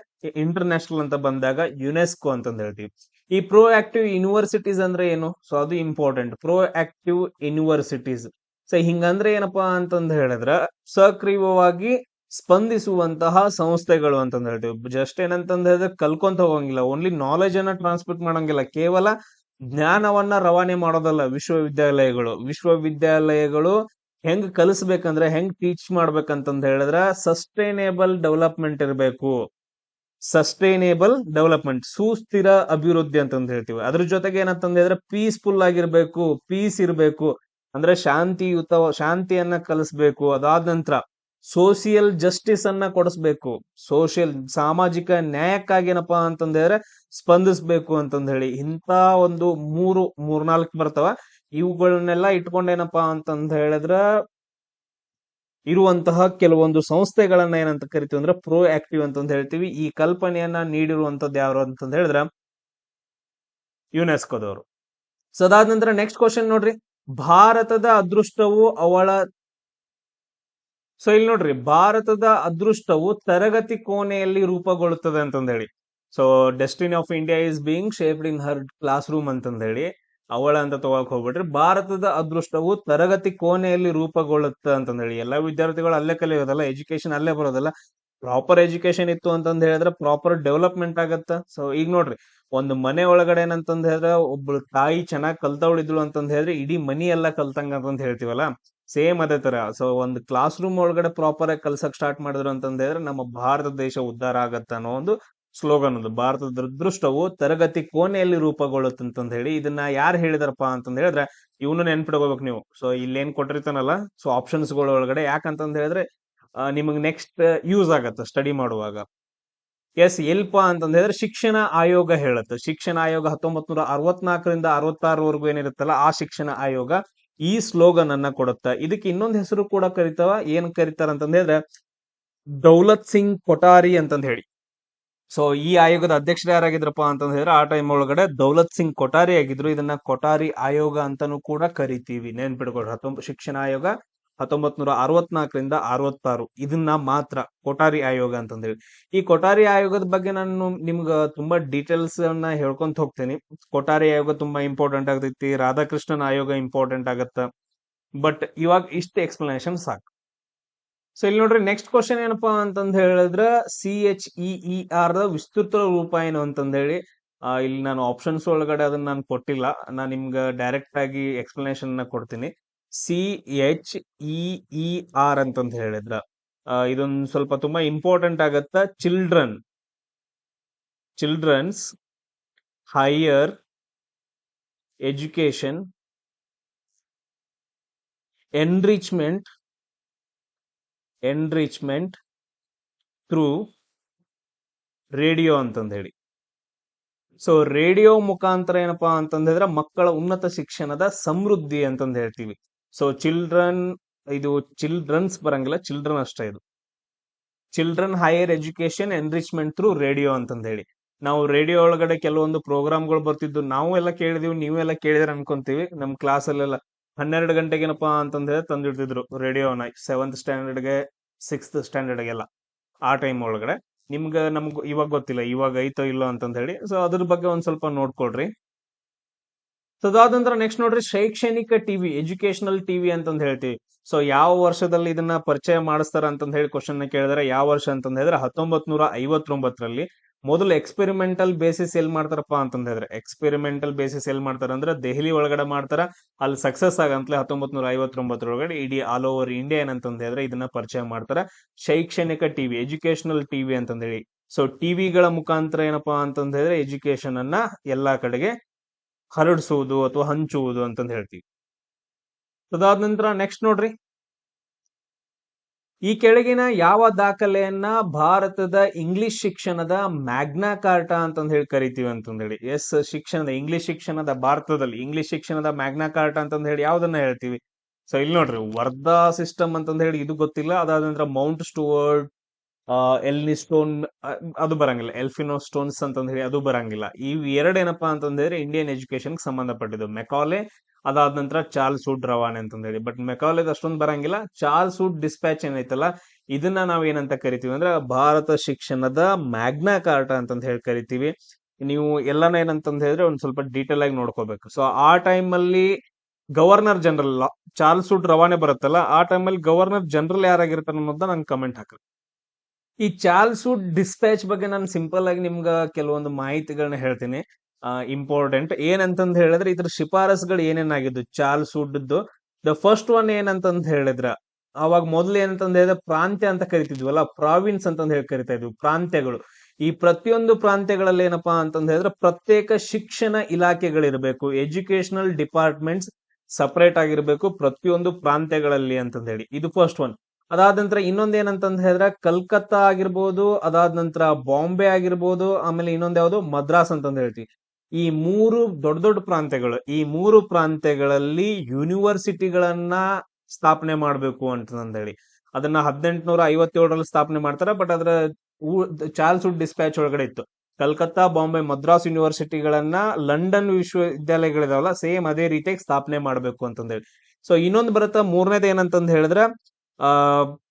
ಇಂಟರ್ನ್ಯಾಷನಲ್ ಅಂತ ಬಂದಾಗ ಯುನೆಸ್ಕೋ ಅಂತಂದ್ ಹೇಳ್ತೀವಿ. ಈ ಪ್ರೋ ಆಕ್ಟಿವ್ ಯೂನಿವರ್ಸಿಟೀಸ್ ಅಂದ್ರೆ ಏನು? ಸೊ ಅದು important proactive universities so ಹಿಂಗಂದ್ರೆ ಏನಪ್ಪಾ ಅಂತಂದ್ ಹೇಳಿದ್ರ, ಸಕ್ರಿಯವಾಗಿ ಸ್ಪಂದಿಸುವಂತಹ ಸಂಸ್ಥೆಗಳು ಅಂತಂದ ಹೇಳ್ತೀವಿ. ಜಸ್ಟ್ ಏನಂತಂದ ಹೇಳಿದ್ರೆ ಕಲ್ಕೊಂತ ಹೋಗಂಗಿಲ್ಲ. ಓನ್ಲಿ ನಾಲೆಜ್ ಅನ್ನ ಟ್ರಾನ್ಸ್ಮಿಟ್ ಮಾಡಂಗಿಲ್ಲ. ಕೇವಲ ಜ್ಞಾನವನ್ನ ರವಾನೆ ಮಾಡೋದಲ್ಲ ವಿಶ್ವವಿದ್ಯಾಲಯಗಳು. ವಿಶ್ವವಿದ್ಯಾಲಯಗಳು ಹೆಂಗ್ ಕಲಿಸ್ಬೇಕಂದ್ರೆ ಹೆಂಗ್ ಟೀಚ್ ಮಾಡ್ಬೇಕಂತಂದ ಹೇಳಿದ್ರ ಸಸ್ಟೈನೇಬಲ್ ಡೆವಲಪ್ಮೆಂಟ್ ಇರಬೇಕು. ಸಸ್ಟೈನೇಬಲ್ ಡೆವಲಪ್ಮೆಂಟ್ ಸುಸ್ಥಿರ ಅಭಿವೃದ್ಧಿ ಅಂತಂದು ಹೇಳ್ತೀವಿ. ಅದ್ರ ಜೊತೆಗೆ ಏನಂತಂದ ಹೇಳಿದ್ರೆ ಪೀಸ್ಫುಲ್ ಆಗಿರ್ಬೇಕು ಪೀಸ್ ಇರಬೇಕು. ಅಂದ್ರೆ ಶಾಂತಿಯುತ, ಶಾಂತಿಯನ್ನ ಕಲಿಸ್ಬೇಕು. ಅದಾದ ನಂತರ ಸೋಷಿಯಲ್ ಜಸ್ಟಿಸ್ ಅನ್ನ ಕೊಡಿಸ್ಬೇಕು. ಸೋಷಿಯಲ್ ಸಾಮಾಜಿಕ ನ್ಯಾಯಕ್ಕಾಗಿ ಏನಪ್ಪಾ ಅಂತಂದ್ರೆ ಸ್ಪಂದಿಸ್ಬೇಕು ಅಂತಂದ ಹೇಳಿ ಇಂತ ಒಂದು ಮೂರು, ಮೂರ್ನಾಲ್ಕು ಬರ್ತಾವ. ಇವುಗಳನ್ನೆಲ್ಲ ಇಟ್ಕೊಂಡೇನಪ್ಪಾ ಅಂತಂದ ಹೇಳಿದ್ರ ಇರುವಂತಹ ಕೆಲವೊಂದು ಸಂಸ್ಥೆಗಳನ್ನ ಏನಂತ ಕರಿತೀವಿ ಅಂದ್ರೆ ಪ್ರೋ ಆಕ್ಟಿವ್ ಅಂತಂದ ಹೇಳ್ತೀವಿ. ಈ ಕಲ್ಪನೆಯನ್ನ ನೀಡಿರುವಂತದ್ದು ಯಾರು ಅಂತಂದ ಹೇಳಿದ್ರ ಯುನೆಸ್ಕೋದವರು ಸೊ ಅದಾದ ನಂತರ ನೆಕ್ಸ್ಟ್ ಕ್ವಶನ್ ನೋಡ್ರಿ. ಭಾರತದ ಅದೃಷ್ಟವು ಅವಳ ಸೊ ಇಲ್ಲಿ ನೋಡ್ರಿ, ಭಾರತದ ಅದೃಷ್ಟವು ತರಗತಿ ಕೋಣೆಯಲ್ಲಿ ರೂಪುಗೊಳ್ಳುತ್ತದೆ ಅಂತಂದೇಳಿ. So destiny of India is being shaped in her classroom ಅಂತಂದೇಳಿ, ಅವಳ ಅಂತ ತಗೊಳಕ್ ಹೋಗ್ಬಿಟ್ರಿ, ಭಾರತದ ಅದೃಷ್ಟವು ತರಗತಿ ಕೋಣೆಯಲ್ಲಿ ರೂಪುಗೊಳ್ಳುತ್ತೆ ಅಂತಂದೇಳಿ. ಎಲ್ಲಾ ವಿದ್ಯಾರ್ಥಿಗಳು ಅಲ್ಲೇ ಕಲಿಯೋದಲ್ಲ ಎಜುಕೇಶನ್ ಅಲ್ಲೇ ಬರೋದಲ್ಲ ಪ್ರಾಪರ್ ಎಜುಕೇಶನ್ ಇತ್ತು ಅಂತಂದ ಹೇಳಿದ್ರೆ ಪ್ರಾಪರ್ ಡೆವಲಪ್ಮೆಂಟ್ ಆಗತ್ತ. ಸೊ ಈಗ ನೋಡ್ರಿ, ಒಂದು ಮನೆ ಒಳಗಡೆ ಏನಂತಂದ್ ಹೇಳಿದ್ರೆ, ಒಬ್ಳು ತಾಯಿ ಚೆನ್ನಾಗಿ ಕಲ್ತವಳಿದ್ಳು ಅಂತಂದ್ ಹೇಳಿದ್ರೆ, ಇಡೀ ಮನಿ ಎಲ್ಲ ಕಲ್ತಂಗ ಅಂತಂದ್ ಹೇಳ್ತೀವಲ್ಲ ಸೇಮ್ ಅದೇ ತರ. ಸೊ ಒಂದು ಕ್ಲಾಸ್ ರೂಮ್ ಒಳಗಡೆ ಪ್ರಾಪರ್ ಆಗಿ ಕಲ್ಸಕ್ ಸ್ಟಾರ್ಟ್ ಮಾಡಿದ್ರು ಅಂತಂದ್ರೆ ನಮ್ಮ ಭಾರತ ದೇಶ ಉದ್ಧಾರ ಆಗತ್ತ ಅನ್ನೋ ಒಂದು ಸ್ಲೋಗನ್ ಅದು. ಭಾರತದ ಅದೃಷ್ಟವು ತರಗತಿ ಕೋಣೆಯಲ್ಲಿ ರೂಪುಗೊಳ್ಳುತ್ತೆ ಅಂತಂದ ಹೇಳಿ ಇದನ್ನ ಯಾರು ಹೇಳಿದಾರಪ್ಪ ಅಂತಂದ ಹೇಳಿದ್ರೆ ಇವನು ನೆನ್ಪಿಡ್ಕೋಬೇಕು ನೀವು. ಸೊ ಇಲ್ಲಿ ಏನ್ ಕೊಟ್ಟಿರ್ತಾನಲ್ಲ ಸೊ ಆಪ್ಷನ್ಸ್ಗಳ ಒಳಗಡೆ ಯಾಕಂತಂದ ಹೇಳಿದ್ರೆ ನಿಮಗೆ ನೆಕ್ಸ್ಟ್ ಯೂಸ್ ಆಗತ್ತೆ ಸ್ಟಡಿ ಮಾಡುವಾಗ. ಎಸ್ ಎಲ್ಪ ಅಂತಂದ ಹೇಳಿದ್ರೆ ಶಿಕ್ಷಣ ಆಯೋಗ ಹೇಳುತ್ತೆ. ಶಿಕ್ಷಣ ಆಯೋಗ ಹತ್ತೊಂಬತ್ ನೂರ ಅರವತ್ನಾಲ್ಕರಿಂದ ಅರವತ್ತಾರವರೆಗೂ ಏನಿರುತ್ತಲ್ಲ, ಆ ಶಿಕ್ಷಣ ಆಯೋಗ ಈ ಸ್ಲೋಗನ್ ಅನ್ನ ಕೊಡುತ್ತ, ಇದಕ್ಕೆ ಇನ್ನೊಂದು ಹೆಸರು ಕೂಡ ಕರಿತಾವ, ಏನ್ ಕರಿತಾರ ಅಂತಂದ್ರೆ ದೌಲತ್ ಸಿಂಗ್ ಕೊಠಾರಿ ಅಂತಂದ ಹೇಳಿ. ಸೊ ಈ ಆಯೋಗದ ಅಧ್ಯಕ್ಷರು ಯಾರಾಗಿದ್ರಪ್ಪ ಅಂತಂದ ಹೇಳಿದ್ರೆ, ಆ ಟೈಮ್ ಒಳಗಡೆ ದೌಲತ್ ಸಿಂಗ್ ಕೊಠಾರಿ ಆಗಿದ್ರು, ಇದನ್ನ ಕೊಠಾರಿ ಆಯೋಗ ಅಂತಾನೂ ಕೂಡ ಕರಿತೀವಿ, ನೆನ್ಪಿಡ್ಕೊಳ್ರಿ. ಹತ್ತೊಂಬತ್ತು ಶಿಕ್ಷಣ ಆಯೋಗ ಹತ್ತೊಂಬತ್ ನೂರ ಅರವತ್ನಾಲ್ಕರಿಂದ ಅರವತ್ತಾರು. ಇದನ್ನ ಮಾತ್ರ ಕೊಠಾರಿ ಆಯೋಗ ಅಂತಂದೇಳಿ ಈ ಕೊಠಾರಿ ಆಯೋಗದ ಬಗ್ಗೆ ನಾನು ನಿಮ್ಗ ತುಂಬಾ ಡೀಟೇಲ್ಸ್ ಅನ್ನ ಹೇಳ್ಕೊಂತ ಹೋಗ್ತೀನಿ. ಕೊಠಾರಿ ಆಯೋಗ ತುಂಬಾ ಇಂಪಾರ್ಟೆಂಟ್ ಆಗ್ತೈತಿ. ರಾಧಾಕೃಷ್ಣನ್ ಆಯೋಗ ಇಂಪಾರ್ಟೆಂಟ್ ಆಗತ್ತ. ಬಟ್ ಇವಾಗ ಇಷ್ಟು ಎಕ್ಸ್ಪ್ಲನೇಷನ್ ಸಾಕು. ಸೊ ಇಲ್ಲಿ ನೋಡ್ರಿ ನೆಕ್ಸ್ಟ್ ಕ್ವಶನ್ ಏನಪ್ಪಾ ಅಂತಂದ ಹೇಳಿದ್ರ ಸಿ ಎಚ್ ಇ ಆರ್ ದ ವಿಸ್ತೃತ ರೂಪ ಏನು ಅಂತಂದ ಹೇಳಿ ಇಲ್ಲಿ ನಾನು ಆಪ್ಷನ್ಸ್ ಒಳಗಡೆ ಅದನ್ನ ನಾನು ಕೊಟ್ಟಿಲ್ಲ. ನಾನು ನಿಮ್ಗೆ ಡೈರೆಕ್ಟ್ ಆಗಿ ಎಕ್ಸ್ಪ್ಲನೇಷನ್ ಕೊಡ್ತೀನಿ. ಸಿ ಎಚ್ ಇ ಆರ್ ಅಂತಂದು ಹೇಳಿದ್ರ. ಇದೊಂದು ಸ್ವಲ್ಪ ತುಂಬಾ ಇಂಪಾರ್ಟೆಂಟ್ ಆಗತ್ತ. Children childrens higher education enrichment enrichment through radio ಅಂತಂದು ಹೇಳಿ. ಸೊ ರೇಡಿಯೋ ಮುಖಾಂತರ ಏನಪ್ಪಾ ಅಂತಂದ್ರೆ ಮಕ್ಕಳ ಉನ್ನತ ಶಿಕ್ಷಣದ ಸಮೃದ್ಧಿ ಅಂತಂದು ಹೇಳ್ತೀವಿ. ಸೊ ಚಿಲ್ಡ್ರನ್ ಇದು ಚಿಲ್ಡ್ರನ್ಸ್ ಬರಂಗಿಲ್ಲ ಚಿಲ್ಡ್ರನ್ ಅಷ್ಟೇ ಇದು. Children higher education enrichment through radio ಅಂತಂದ ಹೇಳಿ. ನಾವು ರೇಡಿಯೋ ಒಳಗಡೆ ಕೆಲವೊಂದು ಪ್ರೋಗ್ರಾಮ್ಗಳು ಬರ್ತಿದ್ದು, ನಾವು ಎಲ್ಲ ಕೇಳಿದೀವಿ ನೀವೆಲ್ಲ ಕೇಳಿದ್ರೆ ಅನ್ಕೊಂತೀವಿ. ನಮ್ ಕ್ಲಾಸ್ ಅಲ್ಲೆಲ್ಲ ಹನ್ನೆರಡು ಗಂಟೆಗೇನಪ್ಪಾ ಅಂತಂದ ಹೇಳಿ ತಂದಿಡ್ತಿದ್ರು ರೇಡಿಯೋನ ಸೆವೆಂತ್ ಸ್ಟ್ಯಾಂಡರ್ಡ್ಗೆ ಸಿಕ್ಸ್ತ್ ಸ್ಟ್ಯಾಂಡರ್ಡ್ಗೆಲ್ಲ ಆ ಟೈಮ್ ಒಳಗಡೆ. ನಿಮ್ಗೆ ನಮ್ಗೆ ಇವಾಗ ಗೊತ್ತಿಲ್ಲ, ಇವಾಗ ಐತೋ ಇಲ್ಲೋ ಅಂತಂದ ಹೇಳಿ. ಸೊ ಅದ್ರ ಬಗ್ಗೆ ಒಂದ್ ಸ್ವಲ್ಪ ನೋಡ್ಕೊಳ್ರಿ. ಸೊ ನೆಕ್ಸ್ಟ್ ನೋಡ್ರಿ, ಶೈಕ್ಷಣಿಕ ಟಿವಿ ಎಜುಕೇಶನಲ್ ಟಿವಿ ಅಂತಂದ್ ಹೇಳ್ತೀವಿ. ಸೊ ಯಾವ ವರ್ಷದಲ್ಲಿ ಇದನ್ನ ಪರಿಚಯ ಮಾಡಿಸ್ತಾರ ಅಂತಂದ್ ಹೇಳಿ ಕ್ವಶನ್ ಕೇಳಿದ್ರೆ. ಯಾವ ವರ್ಷ ಅಂತಂದ್ ಹೇಳಿದ್ರೆ ಹತ್ತೊಂಬತ್ ನೂರ ಐವತ್ತೊಂಬತ್ತರಲ್ಲಿ ಮೊದಲು ಎಕ್ಸ್ಪೆರಿಮೆಂಟಲ್ ಬೇಸಿಸ್ ಎಲ್ ಮಾಡ್ತಾರಪ್ಪ ಅಂತಂದ್ ಹೇಳಿದ್ರೆ ಎಕ್ಸ್ಪೆರಿಮೆಂಟಲ್ ಬೇಸಿಸ್ ಎಲ್ ಮಾಡ್ತಾರ ಅಂದ್ರೆ, ದೆಹಲಿ ಒಳಗಡೆ ಮಾಡ್ತಾರ, ಅಲ್ಲಿ ಸಕ್ಸಸ್ ಆಗಂತಲೇ ಹತ್ತೊಂಬತ್ ನೂರ ಐವತ್ತೊಂಬತ್ತರೊಳಗಡೆ ಇಡೀ ಆಲ್ ಓವರ್ ಇಂಡಿಯಾ ಏನಂತಂದ್ ಹೇಳಿದ್ರೆ ಇದನ್ನ ಪರಿಚಯ ಮಾಡ್ತಾರ. ಶೈಕ್ಷಣಿಕ ಟಿವಿ ಎಜುಕೇಶನಲ್ ಟಿವಿ ಅಂತಂದೇಳಿ ಸೊ ಟಿವಿಗಳ ಮುಖಾಂತರ ಏನಪ್ಪಾ ಅಂತಂದ್ ಹೇಳಿದ್ರೆ ಎಜುಕೇಶನ್ ಅನ್ನ ಎಲ್ಲಾ ಕಡೆಗೆ ಹರಡಿಸುವುದು ಅಥವಾ ಹಂಚುವುದು ಅಂತಂದು ಹೇಳ್ತೀವಿ. ಅದಾದ ನಂತರ ನೆಕ್ಸ್ಟ್ ನೋಡ್ರಿ. ಈ ಕೆಳಗಿನ ಯಾವ ದಾಖಲೆಯನ್ನ ಭಾರತದ ಇಂಗ್ಲಿಷ್ ಶಿಕ್ಷಣದ ಮ್ಯಾಗ್ನಾ ಕಾರ್ಟಾ ಅಂತಂದು ಹೇಳಿ ಕರಿತೀವಿ ಅಂತಂದು ಹೇಳಿ. ಎಸ್ ಶಿಕ್ಷಣದ ಇಂಗ್ಲಿಷ್ ಶಿಕ್ಷಣದ, ಭಾರತದಲ್ಲಿ ಇಂಗ್ಲಿಷ್ ಶಿಕ್ಷಣದ ಮ್ಯಾಗ್ನಾ ಕಾರ್ಟಾ ಅಂತಂದು ಹೇಳಿ ಯಾವ್ದನ್ನ ಹೇಳ್ತೀವಿ. ಸೊ ಇಲ್ಲಿ ನೋಡ್ರಿ ವರ್ಧಾ ಸಿಸ್ಟಮ್ ಅಂತಂದು ಹೇಳಿ ಇದು ಗೊತ್ತಿಲ್ಲ. ಅದಾದ ನಂತರ ಮೌಂಟ್ ಸ್ಟುವರ್ಡ್ ಎಲ್ನಿ ಸ್ಟೋನ್ ಅದು ಬರಂಗಿಲ್ಲ. ಎಲ್ಫಿನೋ ಸ್ಟೋನ್ಸ್ ಅಂತಂದ್ ಹೇಳಿ ಅದು ಬರಂಗಿಲ್ಲ. ಈ ಎರಡೇನಪ್ಪಾ ಏನಪ್ಪಾ ಅಂತಂದ್ ಹೇಳಿದ್ರೆ ಇಂಡಿಯನ್ ಎಜುಕೇಶನ್ ಸಂಬಂಧಪಟ್ಟಿದ್ದು. ಮೆಕಾಲೆ ಅದಾದ ನಂತರ ಚಾರ್ಲ್ಸ್ ವುಡ್ ರವಾನೆ ಅಂತ ಹೇಳಿ. ಬಟ್ ಮೆಕಾಲೆದ್ ಅಷ್ಟೊಂದು ಬರಂಗಿಲ್ಲ. ಚಾರ್ಲ್ಸ್ ವುಡ್ ಡಿಸ್ಪ್ಯಾಚ್ ಏನೈತಲ್ಲ, ಇದನ್ನ ನಾವ್ ಏನಂತ ಕರಿತೀವಿ ಅಂದ್ರೆ ಭಾರತ ಶಿಕ್ಷಣದ ಮ್ಯಾಗ್ನಾ ಕಾರ್ಟ ಅಂತಂದ್ ಹೇಳಿ ಕರಿತೀವಿ. ನೀವು ಎಲ್ಲಾನ ಏನಂತಂದ್ ಹೇಳಿದ್ರೆ ಒಂದ್ ಸ್ವಲ್ಪ ಡೀಟೇಲ್ ಆಗಿ ನೋಡ್ಕೋಬೇಕು. ಸೊ ಆ ಟೈಮ್ ಅಲ್ಲಿ ಗವರ್ನರ್ ಜನರಲ್ ಚಾರ್ಲ್ಸ್ ವುಡ್ ರವಾನೆ ಬರುತ್ತಲ್ಲ, ಆ ಟೈಮಲ್ಲಿ ಗವರ್ನರ್ ಜನರಲ್ ಯಾರಾಗಿರ್ತಾರೆ ಅನ್ನೋದನ್ನ ನಂಗೆ ಕಮೆಂಟ್ ಹಾಕ್ರಿ ಈ ಚಾರ್ಲ್ಸ್ ವುಡ್ ಡಿಸ್ಪ್ಯಾಚ್ ಬಗ್ಗೆ ನಾನು ಸಿಂಪಲ್ ಆಗಿ ನಿಮ್ಗೆ ಕೆಲವೊಂದು ಮಾಹಿತಿಗಳನ್ನ ಹೇಳ್ತೀನಿ. ಇಂಪಾರ್ಟೆಂಟ್ ಏನಂತಂದ್ ಹೇಳಿದ್ರೆ ಇದ್ರ ಶಿಫಾರಸ್ಗಳು ಏನೇನಾಗಿದ್ದು? Charles Wood the first one ಏನಂತಂದ್ ಹೇಳಿದ್ರ? ಅವಾಗ ಮೊದಲು ಏನಂತಂದ್ ಹೇಳಿದ್ರೆ ಪ್ರಾಂತ್ಯ ಅಂತ ಕರಿತಿದ್ವಲ್ಲ? ಪ್ರಾವಿನ್ಸ್ ಅಂತಂದ್ ಹೇಳಿ ಕರಿತಾ ಇದ್ವಿ, ಪ್ರಾಂತ್ಯಗಳು. ಈ ಪ್ರತಿಯೊಂದು ಪ್ರಾಂತ್ಯಗಳಲ್ಲಿ ಏನಪ್ಪಾ ಅಂತಂದ್ ಹೇಳಿದ್ರೆ ಪ್ರತ್ಯೇಕ ಶಿಕ್ಷಣ ಇಲಾಖೆಗಳಿರಬೇಕು. ಎಜುಕೇಶನಲ್ ಡಿಪಾರ್ಟ್ಮೆಂಟ್ಸ್ ಸಪರೇಟ್ ಆಗಿರ್ಬೇಕು ಪ್ರತಿಯೊಂದು ಪ್ರಾಂತ್ಯಗಳಲ್ಲಿ ಅಂತಂದ್ ಹೇಳಿ. ಇದು ಫಸ್ಟ್ ಒನ್ ಅದಾದ ನಂತರ ಇನ್ನೊಂದೇನಂತಂದ್ ಹೇಳಿದ್ರೆ ಕಲ್ಕತ್ತಾ ಆಗಿರ್ಬೋದು, ಅದಾದ ನಂತರ ಬಾಂಬೆ ಆಗಿರ್ಬೋದು, ಆಮೇಲೆ ಇನ್ನೊಂದ್ ಯಾವುದು? ಮದ್ರಾಸ್ ಅಂತಂದು ಹೇಳ್ತೀವಿ. ಈ ಮೂರು ದೊಡ್ಡ ದೊಡ್ಡ ಪ್ರಾಂತ್ಯಗಳು, ಈ ಮೂರು ಪ್ರಾಂತ್ಯಗಳಲ್ಲಿ ಯೂನಿವರ್ಸಿಟಿಗಳನ್ನ ಸ್ಥಾಪನೆ ಮಾಡಬೇಕು ಅಂತಂದೇಳಿ ಅದನ್ನ ಹದಿನೆಂಟುನೂರ ಐವತ್ತೇಳರಲ್ಲಿ ಸ್ಥಾಪನೆ ಮಾಡ್ತಾರೆ, ಬಟ್ ಅದರ ಚಾರ್ಲ್ಸ್ ವುಡ್ ಡಿಸ್ಪ್ಯಾಚ್ ಒಳಗಡೆ ಇತ್ತು. ಕಲ್ಕತ್ತಾ, ಬಾಂಬೆ, ಮದ್ರಾಸ್ ಯೂನಿವರ್ಸಿಟಿಗಳನ್ನ ಲಂಡನ್ ವಿಶ್ವವಿದ್ಯಾಲಯಗಳಿದಾವಲ್ಲ, ಸೇಮ್ ಅದೇ ರೀತಿಯಾಗಿ ಸ್ಥಾಪನೆ ಮಾಡಬೇಕು ಅಂತಂದೇಳಿ ಸೊ ಇನ್ನೊಂದು ಬರುತ್ತಾ ಮೂರನೇದು ಏನಂತಂದ ಹೇಳಿದ್ರೆ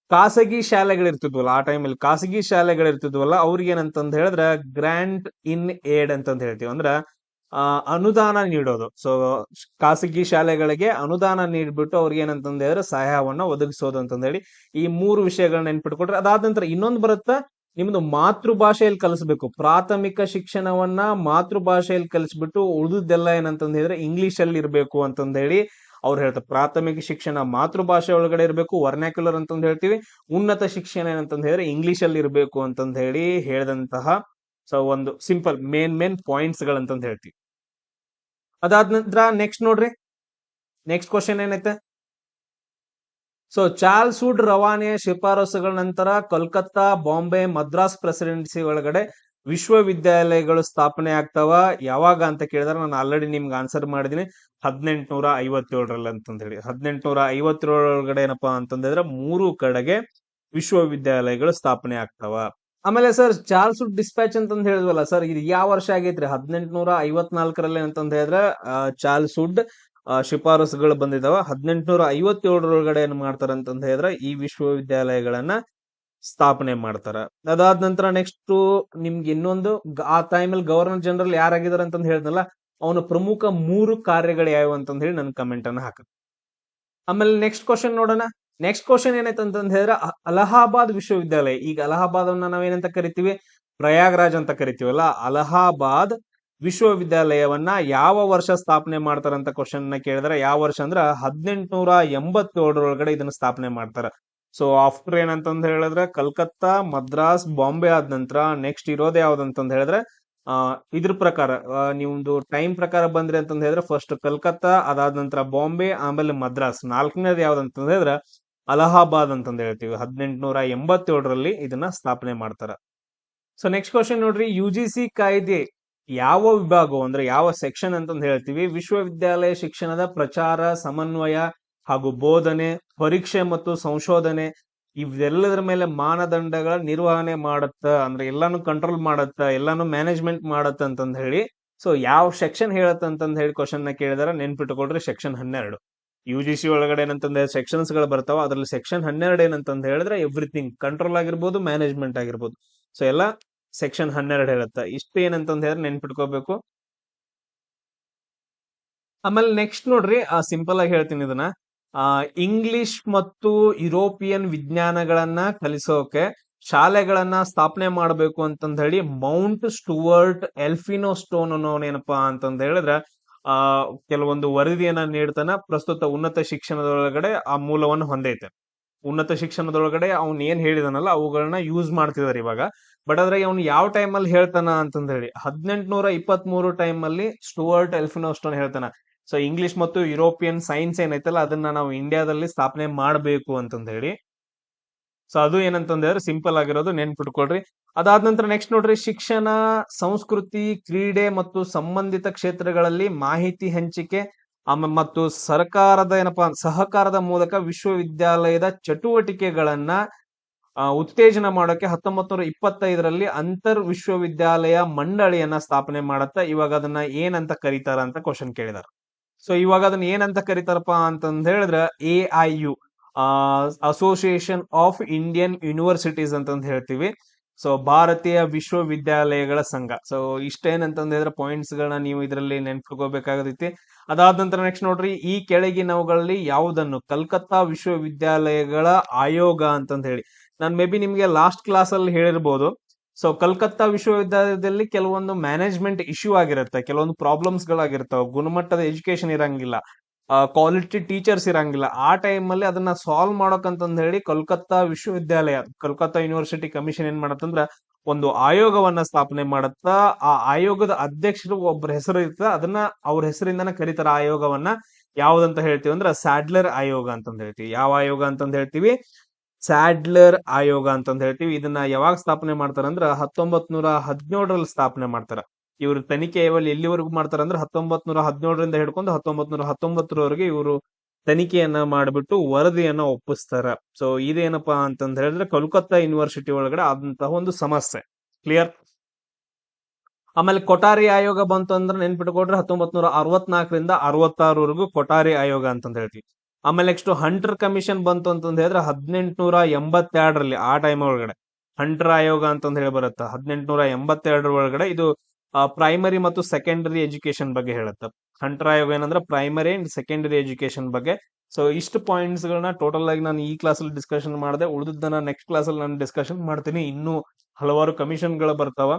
ಖಾಸಗಿ ಶಾಲೆಗಳಿರ್ತಿದ್ವಲ್ಲ, ಆ ಟೈಮಲ್ಲಿ ಖಾಸಗಿ ಶಾಲೆಗಳಿರ್ತಿದ್ವಲ್ಲ ಅವ್ರಿಗೆ ಏನಂತಂದು ಹೇಳಿದ್ರೆ ಗ್ರ್ಯಾಂಟ್ ಇನ್ ಏಡ್ ಅಂತಂದು ಹೇಳ್ತೀವಿ. ಅಂದ್ರೆ, ಆ, ಅನುದಾನ ನೀಡೋದು. ಸೊ ಖಾಸಗಿ ಶಾಲೆಗಳಿಗೆ ಅನುದಾನ ನೀಡ್ಬಿಟ್ಟು ಅವ್ರಿಗೆ ಏನಂತಂದು ಹೇಳಿದ್ರೆ ಸಹಾಯವನ್ನ ಒದಗಿಸೋದು ಅಂತಂದೇಳಿ ಈ ಮೂರು ವಿಷಯಗಳನ್ನ ನೆನ್ಪಿಟ್ಕೊಟ್ರೆ, ಅದಾದ ನಂತರ ಇನ್ನೊಂದು ಬರುತ್ತೆ, ನಿಮ್ದು ಮಾತೃಭಾಷೆಯಲ್ಲಿ ಕಲಿಸ್ಬೇಕು. ಪ್ರಾಥಮಿಕ ಶಿಕ್ಷಣವನ್ನ ಮಾತೃಭಾಷೆಯಲ್ಲಿ ಕಲಿಸ್ಬಿಟ್ಟು ಉಳಿದೆಲ್ಲ ಏನಂತಂದ್ರೆ ಹೇಳಿದ್ರೆ ಇಂಗ್ಲಿಷ್ ಅಲ್ಲಿ ಇರಬೇಕು ಅಂತಂದ್ ಹೇಳಿ ಅವ್ರು ಹೇಳ್ತಾರೆ, ಪ್ರಾಥಮಿಕ ಶಿಕ್ಷಣ ಮಾತೃಭಾಷೆ ಒಳಗಡೆ ಇರಬೇಕು ವರ್ನ್ಯಾಕ್ಯುಲರ್ ಅಂತಂದು ಹೇಳ್ತೀವಿ, ಉನ್ನತ ಶಿಕ್ಷಣ ಏನಂತಂದು ಹೇಳಿದ್ರೆ ಇಂಗ್ಲಿಷ್ ಅಲ್ಲಿ ಇರಬೇಕು ಅಂತಂದು ಹೇಳಿ ಹೇಳಿದಂತಹ ಸೊ ಒಂದು ಸಿಂಪಲ್ ಮೇನ್ ಮೇನ್ ಪಾಯಿಂಟ್ಸ್ ಗಳಂತಂದು ಹೇಳ್ತೀವಿ. ಅದಾದ ನಂತರ ನೆಕ್ಸ್ಟ್ ನೋಡ್ರಿ. ನೆಕ್ಸ್ಟ್ ಕ್ವಶನ್ ಏನೈತೆ? ಸೊ ಚಾರ್ಲ್ಸ್ ವುಡ್ ರವಾನೆಯ ಶಿಫಾರಸುಗಳ ನಂತರ ಕೋಲ್ಕತ್ತಾ, ಬಾಂಬೆ, ಮದ್ರಾಸ್ ಪ್ರೆಸಿಡೆನ್ಸಿ ಒಳಗಡೆ ವಿಶ್ವವಿದ್ಯಾಲಯಗಳು ಸ್ಥಾಪನೆ ಆಗ್ತಾವ ಯಾವಾಗ ಅಂತ ಕೇಳಿದ್ರೆ ನಾನು ಆಲ್ರೆಡಿ ನಿಮ್ಗೆ ಆನ್ಸರ್ ಮಾಡಿದೀನಿ. ಹದಿನೆಂಟುನೂರ ಐವತ್ತೇಳರಲ್ಲಿ ಅಂತಂದೇಳಿ ಹದಿನೆಂಟುನೂರ ಐವತ್ತೇಳರೊಳಗಡೆ ಏನಪ್ಪಾ ಅಂತಂದ್ರೆ ಮೂರು ಕಡೆಗೆ ವಿಶ್ವವಿದ್ಯಾಲಯಗಳು ಸ್ಥಾಪನೆ ಆಗ್ತಾವ. ಆಮೇಲೆ ಸರ್ ಚಾರ್ಲ್ಸ್ ಡಿಸ್ಪ್ಯಾಚ್ ಅಂತಂದ್ ಹೇಳಿದ್ವಲ್ಲ ಸರ್, ಇದು ಯಾವ ವರ್ಷ ಆಗೈತ್ರಿ? ಹದಿನೆಂಟುನೂರ ಐವತ್ನಾಲ್ಕರಲ್ಲಿ ಅಂತಂದ್ ಹೇಳಿದ್ರೆ ಚಾರ್ಲ್ಸ್ ವುಡ್ ಶಿಫಾರಸುಗಳು ಬಂದಿದಾವ. ಹದಿನೆಂಟುನೂರ ಐವತ್ತೇಳರೊಳಗಡೆ ಏನ್ ಮಾಡ್ತಾರ ಅಂತಂದ ಹೇಳಿದ್ರೆ ಈ ವಿಶ್ವವಿದ್ಯಾಲಯಗಳನ್ನ ಸ್ಥಾಪನೆ ಮಾಡ್ತಾರ. ಅದಾದ ನಂತರ ನೆಕ್ಸ್ಟ್ ನಿಮ್ಗೆ ಇನ್ನೊಂದು, ಆ ಟೈಮಲ್ಲಿ ಗವರ್ನರ್ ಜನರಲ್ ಯಾರಾಗಿದ್ದಾರೆ ಅಂತಂದ್ ಹೇಳಿದ್ನಲ್ಲ ಅವನ ಪ್ರಮುಖ ಮೂರು ಕಾರ್ಯಗಳು ಯಾವ್ಯಾವ ಅಂತಂದ ಹೇಳಿ ನನ್ನ ಕಮೆಂಟ್ ಅನ್ನು ಹಾಕ ಆಮೇಲೆ ನೆಕ್ಸ್ಟ್ ಕ್ವಶನ್ ನೋಡೋಣ. ನೆಕ್ಸ್ಟ್ ಕ್ವಶನ್ ಏನೈತೆ ಅಂತಂದ ಹೇಳಿದ್ರೆ ಅಲಹಾಬಾದ್ ವಿಶ್ವವಿದ್ಯಾಲಯ. ಈಗ ಅಲಹಾಬಾದ್ ಅನ್ನ ನಾವೇನಂತ ಕರಿತೀವಿ? ಪ್ರಯಾಗ್ರಾಜ್ ಅಂತ ಕರಿತೀವಲ್ಲ, ಅಲಹಾಬಾದ್ ವಿಶ್ವವಿದ್ಯಾಲಯವನ್ನ ಯಾವ ವರ್ಷ ಸ್ಥಾಪನೆ ಮಾಡ್ತಾರಂತ ಕ್ವಶನ್ನ ಕೇಳಿದ್ರೆ, ಯಾವ ವರ್ಷ ಅಂದ್ರ ಹದಿನೆಂಟುನೂರ ಎಂಬತ್ತೇಳರೊಳಗಡೆ ಇದನ್ನ ಸ್ಥಾಪನೆ ಮಾಡ್ತಾರ. ಸೊ ಆಫ್ಟರ್ ಏನಂತಂದ್ ಹೇಳಿದ್ರೆ, ಕಲ್ಕತ್ತಾ, ಮದ್ರಾಸ್, ಬಾಂಬೆ ಆದ ನಂತರ ನೆಕ್ಸ್ಟ್ ಇರೋದೇ ಯಾವ್ದಂತಂದ್ ಹೇಳಿದ್ರೆ ಇದ್ರ ಪ್ರಕಾರ ನಿಮ್ದು ಟೈಮ್ ಪ್ರಕಾರ ಬಂದ್ರಿ ಅಂತಂದ್ ಹೇಳಿದ್ರೆ ಫಸ್ಟ್ ಕಲ್ಕತ್ತಾ, ಅದಾದ ನಂತರ ಬಾಂಬೆ, ಆಮೇಲೆ ಮದ್ರಾಸ್. ನಾಲ್ಕನೇದು ಯಾವ್ದಂತಂದ್ ಹೇಳಿದ್ರೆ ಅಲಹಾಬಾದ್ ಅಂತಂದ ಹೇಳ್ತೀವಿ. ಹದಿನೆಂಟುನೂರ ಎಂಬತ್ತೇಳರಲ್ಲಿ ಇದನ್ನ ಸ್ಥಾಪನೆ ಮಾಡ್ತಾರ. ಸೊ ನೆಕ್ಸ್ಟ್ ಕ್ವಶನ್ ನೋಡ್ರಿ. ಯು ಜಿ ಸಿ ಕಾಯ್ದೆ ಯಾವ ವಿಭಾಗ ಅಂದ್ರೆ ಯಾವ ಸೆಕ್ಷನ್ ಅಂತಂದ್ ಹೇಳ್ತೀವಿ. ವಿಶ್ವವಿದ್ಯಾಲಯ ಶಿಕ್ಷಣದ ಪ್ರಚಾರ, ಸಮನ್ವಯ ಹಾಗೂ ಬೋಧನೆ, ಪರೀಕ್ಷೆ ಮತ್ತು ಸಂಶೋಧನೆ ಇವೆಲ್ಲದರ ಮೇಲೆ ಮಾನದಂಡಗಳ ನಿರ್ವಹಣೆ ಮಾಡತ್ತ, ಅಂದ್ರೆ ಎಲ್ಲಾನು ಕಂಟ್ರೋಲ್ ಮಾಡತ್ತ, ಎಲ್ಲಾನು ಮ್ಯಾನೇಜ್ಮೆಂಟ್ ಮಾಡತ್ತ ಅಂತಂದ ಹೇಳಿ ಸೊ ಯಾವ ಸೆಕ್ಷನ್ ಹೇಳತ್ತ ಅಂತಂದ ಹೇಳಿ ಕ್ವಶನ್ನ ಕೇಳಿದಾರ, ನೆನ್ಪಿಟ್ಕೊಳ್ರಿ ಸೆಕ್ಷನ್ ಹನ್ನೆರಡು. ಯು ಜಿ ಸಿ ಒಳಗಡೆ ಏನಂತಂದ್ರೆ ಸೆಕ್ಷನ್ಸ್ಗಳು ಬರ್ತಾವ, ಅದ್ರಲ್ಲಿ ಸೆಕ್ಷನ್ ಹನ್ನೆರಡು ಏನಂತಂದ ಹೇಳಿದ್ರೆ ಎವ್ರಿಥಿಂಗ್ ಕಂಟ್ರೋಲ್ ಆಗಿರ್ಬೋದು ಮ್ಯಾನೇಜ್ಮೆಂಟ್ ಆಗಿರ್ಬೋದು. ಸೊ ಎಲ್ಲ ಸೆಕ್ಷನ್ ಹನ್ನೆರಡು ಹೇಳುತ್ತ. ಇಷ್ಟು ಏನಂತಂದ ಹೇಳಿದ್ರೆ ನೆನ್ಪಿಟ್ಕೋಬೇಕು. ಆಮೇಲೆ ನೆಕ್ಸ್ಟ್ ನೋಡ್ರಿ ಸಿಂಪಲ್ ಆಗಿ ಹೇಳ್ತೀನಿ ಇದನ್ನ. ಆ ಇಂಗ್ಲಿಷ್ ಮತ್ತು ಯುರೋಪಿಯನ್ ವಿಜ್ಞಾನಗಳನ್ನ ಕಲಿಸೋಕೆ ಶಾಲೆಗಳನ್ನ ಸ್ಥಾಪನೆ ಮಾಡಬೇಕು ಅಂತಂದ ಹೇಳಿ ಮೌಂಟ್ ಸ್ಟುವರ್ಟ್ ಎಲ್ಫಿನೋ ಸ್ಟೋನ್ ಅನ್ನೋನೇನಪ್ಪಾ ಅಂತಂದ ಹೇಳಿದ್ರೆ ಆ, ಕೆಲವೊಂದು ವರದಿಯನ್ನ ನೀಡ್ತಾನ. ಪ್ರಸ್ತುತ ಉನ್ನತ ಶಿಕ್ಷಣದೊಳಗಡೆ ಆ ಮೂಲವನ್ನು ಹೊಂದೈತೆ. ಉನ್ನತ ಶಿಕ್ಷಣದೊಳಗಡೆ ಅವ್ನ್ ಏನ್ ಹೇಳಿದನಲ್ಲ ಅವುಗಳನ್ನ ಯೂಸ್ ಮಾಡ್ತಿದಾರೆ ಇವಾಗ. ಬಟ್ ಅದ್ರಾಗ ಅವ್ನು ಯಾವ ಟೈಮ್ ಅಲ್ಲಿ ಹೇಳ್ತಾನ ಅಂತಂದ ಹೇಳಿ ಹದಿನೆಂಟುನೂರ ಇಪ್ಪತ್ತ್ ಮೂರು ಟೈಮ್ ಅಲ್ಲಿ ಸ್ಟುವರ್ಟ್ ಎಲ್ಫಿನೋಸ್ಟೋನ್ ಹೇಳ್ತಾನ. ಸೊ ಇಂಗ್ಲಿಷ್ ಮತ್ತು ಯುರೋಪಿಯನ್ ಸೈನ್ಸ್ ಏನೈತಲ್ಲ, ಅದನ್ನ ನಾವು ಇಂಡಿಯಾದಲ್ಲಿ ಸ್ಥಾಪನೆ ಮಾಡಬೇಕು ಅಂತಂದ ಹೇಳಿ. ಸೊ ಅದು ಏನಂತಂದ್ರೆ ಸಿಂಪಲ್ ಆಗಿರೋದು ನೆನ್ಪಿಟ್ಕೊಳ್ರಿ. ಅದಾದ ನಂತರ ನೆಕ್ಸ್ಟ್ ನೋಡ್ರಿ, ಶಿಕ್ಷಣ, ಸಂಸ್ಕೃತಿ, ಕ್ರೀಡೆ ಮತ್ತು ಸಂಬಂಧಿತ ಕ್ಷೇತ್ರಗಳಲ್ಲಿ ಮಾಹಿತಿ ಹಂಚಿಕೆ ಮತ್ತು ಸರ್ಕಾರದ ಏನಪ್ಪಾ, ಸಹಕಾರದ ಮೂಲಕ ವಿಶ್ವವಿದ್ಯಾಲಯದ ಚಟುವಟಿಕೆಗಳನ್ನ ಉತ್ತೇಜನ ಮಾಡೋಕೆ ಹತ್ತೊಂಬತ್ ನೂರ ಇಪ್ಪತ್ತೈದರಲ್ಲಿ ಅಂತರ್ ವಿಶ್ವವಿದ್ಯಾಲಯ ಮಂಡಳಿಯನ್ನ ಸ್ಥಾಪನೆ ಮಾಡತ್ತ. ಇವಾಗ ಅದನ್ನ ಏನಂತ ಕರೀತಾರ ಅಂತ ಕ್ವಶನ್ ಕೇಳಿದಾರ. ಸೊ ಇವಾಗ ಅದನ್ನ ಏನಂತ ಕರೀತಾರಪ್ಪ ಅಂತಂದ ಹೇಳಿದ್ರೆ A I U association of Indian universities ಅಂತಂದು ಹೇಳ್ತೀವಿ. ಸೊ ಭಾರತೀಯ ವಿಶ್ವವಿದ್ಯಾಲಯಗಳ ಸಂಘ. ಸೊ ಇಷ್ಟೇನಂತಂದ ಹೇಳಿದ್ರೆ ಪಾಯಿಂಟ್ಸ್ ಗಳನ್ನ ನೀವು ಇದರಲ್ಲಿ ನೆನ್ಪಿಟ್ಕೋಬೇಕಾಗತೈತಿ. ಅದಾದ ನಂತರ ನೆಕ್ಸ್ಟ್ ನೋಡ್ರಿ, ಈ ಕೆಳಗಿನವುಗಳಲ್ಲಿ ಯಾವುದನ್ನು? ಕಲ್ಕತ್ತಾ ವಿಶ್ವವಿದ್ಯಾಲಯಗಳ ಆಯೋಗ ಅಂತಂದ ಹೇಳಿ. ನಾನು ಮೇ ಬಿ ನಿಮ್ಗೆ ಲಾಸ್ಟ್ ಕ್ಲಾಸ್ ಅಲ್ಲಿ ಹೇಳಿರ್ಬೋದು. ಸೊ ಕಲ್ಕತ್ತಾ ವಿಶ್ವವಿದ್ಯಾಲಯದಲ್ಲಿ ಕೆಲವೊಂದು ಮ್ಯಾನೇಜ್ಮೆಂಟ್ ಇಶ್ಯೂ ಆಗಿರುತ್ತೆ ಕೆಲವೊಂದು ಪ್ರಾಬ್ಲಮ್ಸ್ ಗಳಾಗಿರ್ತಾವ ಗುಣಮಟ್ಟದ ಎಜುಕೇಶನ್ ಇರಂಗಿಲ್ಲ ಕ್ವಾಲಿಟಿ ಟೀಚರ್ಸ್ ಇರಂಗಿಲ್ಲ ಆ ಟೈಮ್ ಅಲ್ಲಿ ಅದನ್ನ ಸಾಲ್ವ್ ಮಾಡೋಕಂತಂದ ಹೇಳಿ ಕಲ್ಕತ್ತಾ ವಿಶ್ವವಿದ್ಯಾಲಯ ಕಲ್ಕತ್ತಾ ಯೂನಿವರ್ಸಿಟಿ ಕಮಿಷನ್ ಏನ್ ಮಾಡತ್ತಂದ್ರ ಒಂದು ಆಯೋಗವನ್ನ ಸ್ಥಾಪನೆ ಮಾಡತ್ತ ಆ ಆಯೋಗದ ಅಧ್ಯಕ್ಷರು ಒಬ್ಬರ ಹೆಸರು ಇರ್ತದ. ಅದನ್ನ ಅವ್ರ ಹೆಸರಿಂದನ ಕರೀತಾರ ಆಯೋಗವನ್ನ ಯಾವ್ದಂತ ಹೇಳ್ತೀವಿ ಅಂದ್ರೆ ಸ್ಯಾಡ್ಲರ್ ಆಯೋಗ ಅಂತಂದ್ ಹೇಳ್ತೀವಿ. ಯಾವ ಆಯೋಗ ಅಂತಂದ್ ಹೇಳ್ತೀವಿ? ಸ್ಯಾಡ್ಲರ್ ಆಯೋಗ ಅಂತ ಹೇಳ್ತೀವಿ. ಇದನ್ನ ಯಾವಾಗ ಸ್ಥಾಪನೆ ಮಾಡ್ತಾರ ಅಂದ್ರ ಹತ್ತೊಂಬತ್ ನೂರ ಹದಿನೇಳರಲ್ಲಿ ಸ್ಥಾಪನೆ ಮಾಡ್ತಾರ. ಇವರು ತನಿಖೆ ಎಲ್ಲಿವರೆಗೂ ಮಾಡ್ತಾರ ಅಂದ್ರೆ ಹತ್ತೊಂಬತ್ ನೂರ ಹದಿನೇಳರಿಂದ ಹಿಡ್ಕೊಂಡು ಹತ್ತೊಂಬತ್ ನೂರ ಹತ್ತೊಂಬತ್ತರವರೆಗೆ ಇವರು ತನಿಖೆಯನ್ನ ಮಾಡ್ಬಿಟ್ಟು ವರದಿಯನ್ನ ಒಪ್ಪಿಸ್ತಾರ. ಸೊ ಇದೇನಪ್ಪಾ ಅಂತಂದ್ ಹೇಳಿದ್ರೆ ಕೋಲ್ಕತ್ತಾ ಯೂನಿವರ್ಸಿಟಿ ಒಳಗಡೆ ಆದಂತಹ ಒಂದು ಸಮಸ್ಯೆ. ಕ್ಲಿಯರ್ ಆಮೇಲೆ ಕೊಠಾರಿ ಆಯೋಗ ಬಂತು ಅಂದ್ರೆ ನೆನ್ಪಿಟ್ಕೊಡ್ರೆ ಹತ್ತೊಂಬತ್ ನೂರ ಅರವತ್ನಾಲ್ಕರಿಂದ ಅರವತ್ತಾರವರೆಗೂ ಕೊಠಾರಿ ಆಯೋಗ ಅಂತಂದ್ ಹೇಳ್ತೀವಿ. ಆಮೇಲೆ ನೆಕ್ಸ್ಟ್ ಹಂಟರ್ ಕಮಿಷನ್ ಬಂತು ಅಂತಂದ್ ಹೇಳಿದ್ರೆ ಹದಿನೆಂಟುನೂರ ಎಂಬತ್ತೆರಡರಲ್ಲಿ, ಆ ಟೈಮ್ ಒಳಗಡೆ. ಹಂಟರ್ ಆಯೋಗ ಅಂತಂದ್ ಹೇಳಿ ಬರುತ್ತೆ. ಹದಿನೆಂಟುನೂರ ಎಂಬತ್ತೆರಡರ ಒಳಗಡೆ ಇದು ಪ್ರೈಮರಿ ಮತ್ತು ಸೆಕೆಂಡರಿ ಎಜುಕೇಶನ್ ಬಗ್ಗೆ ಹೇಳುತ್ತೆ. ಹಂಟರ್ ಆಯೋಗ ಏನಂದ್ರೆ ಪ್ರೈಮರಿ ಅಂಡ್ ಸೆಕೆಂಡರಿ ಎಜುಕೇಶನ್ ಬಗ್ಗೆ. ಸೊ ಇಷ್ಟು ಪಾಯಿಂಟ್ಸ್ ಗಳನ್ನ ಟೋಟಲ್ ಆಗಿ ನಾನು ಈ ಕ್ಲಾಸ್ ಅಲ್ಲಿ ಡಿಸ್ಕಷನ್ ಮಾಡಿದೆ. ಉಳಿದನ್ನ ನೆಕ್ಸ್ಟ್ ಕ್ಲಾಸ್ ಅಲ್ಲಿ ನಾನು ಡಿಸ್ಕಷನ್ ಮಾಡ್ತೀನಿ. ಇನ್ನೂ ಹಲವಾರು ಕಮಿಷನ್ಗಳು ಬರ್ತಾವ.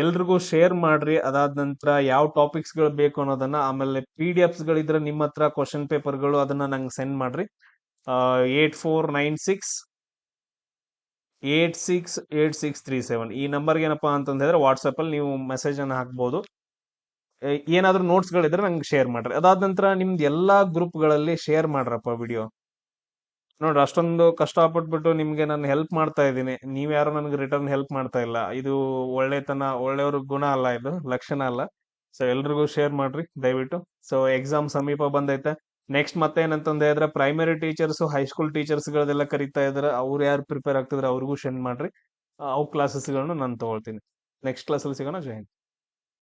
ಎಲ್ರಿಗೂ ಶೇರ್ ಮಾಡ್ರಿ. ಅದಾದ ನಂತರ ಯಾವ ಟಾಪಿಕ್ಸ್ಗಳು ಬೇಕು ಅನ್ನೋದನ್ನ ಆಮೇಲೆ ಪಿ ಡಿ ಎಫ್ಸ್ಗಳಿದ್ರೆ ನಿಮ್ಮ ಹತ್ರ ಕ್ವಶನ್ ಪೇಪರ್ಗಳು ಅದನ್ನ ನಂಗೆ ಸೆಂಡ್ ಮಾಡ್ರಿ. Eight four nine six eight six eight six three seven ಈ ನಂಬರ್ಗೆ ಏನಪ್ಪಾ ಅಂತಂದ್ರೆ ಹೇಳಿದ್ರೆ ವಾಟ್ಸಪ್ ಅಲ್ಲಿ ನೀವು ಮೆಸೇಜ್ ಅನ್ನ ಹಾಕ್ಬೋದು. ಏನಾದರೂ ನೋಟ್ಸ್ಗಳಿದ್ರೆ ನೋಟ್ಸ್ ಗಳಿದ್ರೆ ನಂಗೆ ಶೇರ್ ಮಾಡ್ರಿ. ಅದಾದ ನಂತರ ನಿಮ್ದು ಎಲ್ಲ ಗ್ರೂಪ್ಗಳಲ್ಲಿ ಶೇರ್ ಮಾಡ್ರಪ್ಪ ವಿಡಿಯೋ ನೋಡ್ರಿ, ಅಷ್ಟೊಂದು ಕಷ್ಟಪಟ್ಬಿಟ್ಟು ನಿಮ್ಗೆ ನಾನು ಹೆಲ್ಪ್ ಮಾಡ್ತಾ ಇದ್ದೀನಿ. ನೀವ್ ಯಾರು ನನಗೆ ರಿಟರ್ನ್ ಹೆಲ್ಪ್ ಮಾಡ್ತಾ ಇಲ್ಲ. ಇದು ಒಳ್ಳೆತನ, ಒಳ್ಳೆಯವ್ರ ಗುಣ ಅಲ್ಲ ಇದು, ಲಕ್ಷಣ ಅಲ್ಲ. ಸೊ ಎಲ್ರಿಗೂ ಶೇರ್ ಮಾಡ್ರಿ, ದಯವಿಟ್ಟು. ಸೊ ಎಕ್ಸಾಮ್ ಸಮೀಪ ಬಂದೈತೆ. ನೆಕ್ಸ್ಟ್ ಮತ್ತೆ ಏನಂತಂದ ಹೇಳಿದ್ರೆ primary teachers high school teachers ಗಳದೆಲ್ಲ ಕರಿತಾ ಇದ್ರೆ, ಅವ್ರು ಯಾರು ಪ್ರಿಪೇರ್ ಆಗ್ತಿದ್ರೆ ಅವ್ರಿಗೂ ಸೆಂಡ್ ಮಾಡ್ರಿ. ಅವು ಕ್ಲಾಸಸ್ ಗಳನ್ನ ನಾನು ತಗೊಳ್ತೀನಿ. ನೆಕ್ಸ್ಟ್ ಕ್ಲಾಸಲ್ಲಿ ಸಿಗೋಣ, ಜೈ ಹಿಂದ್.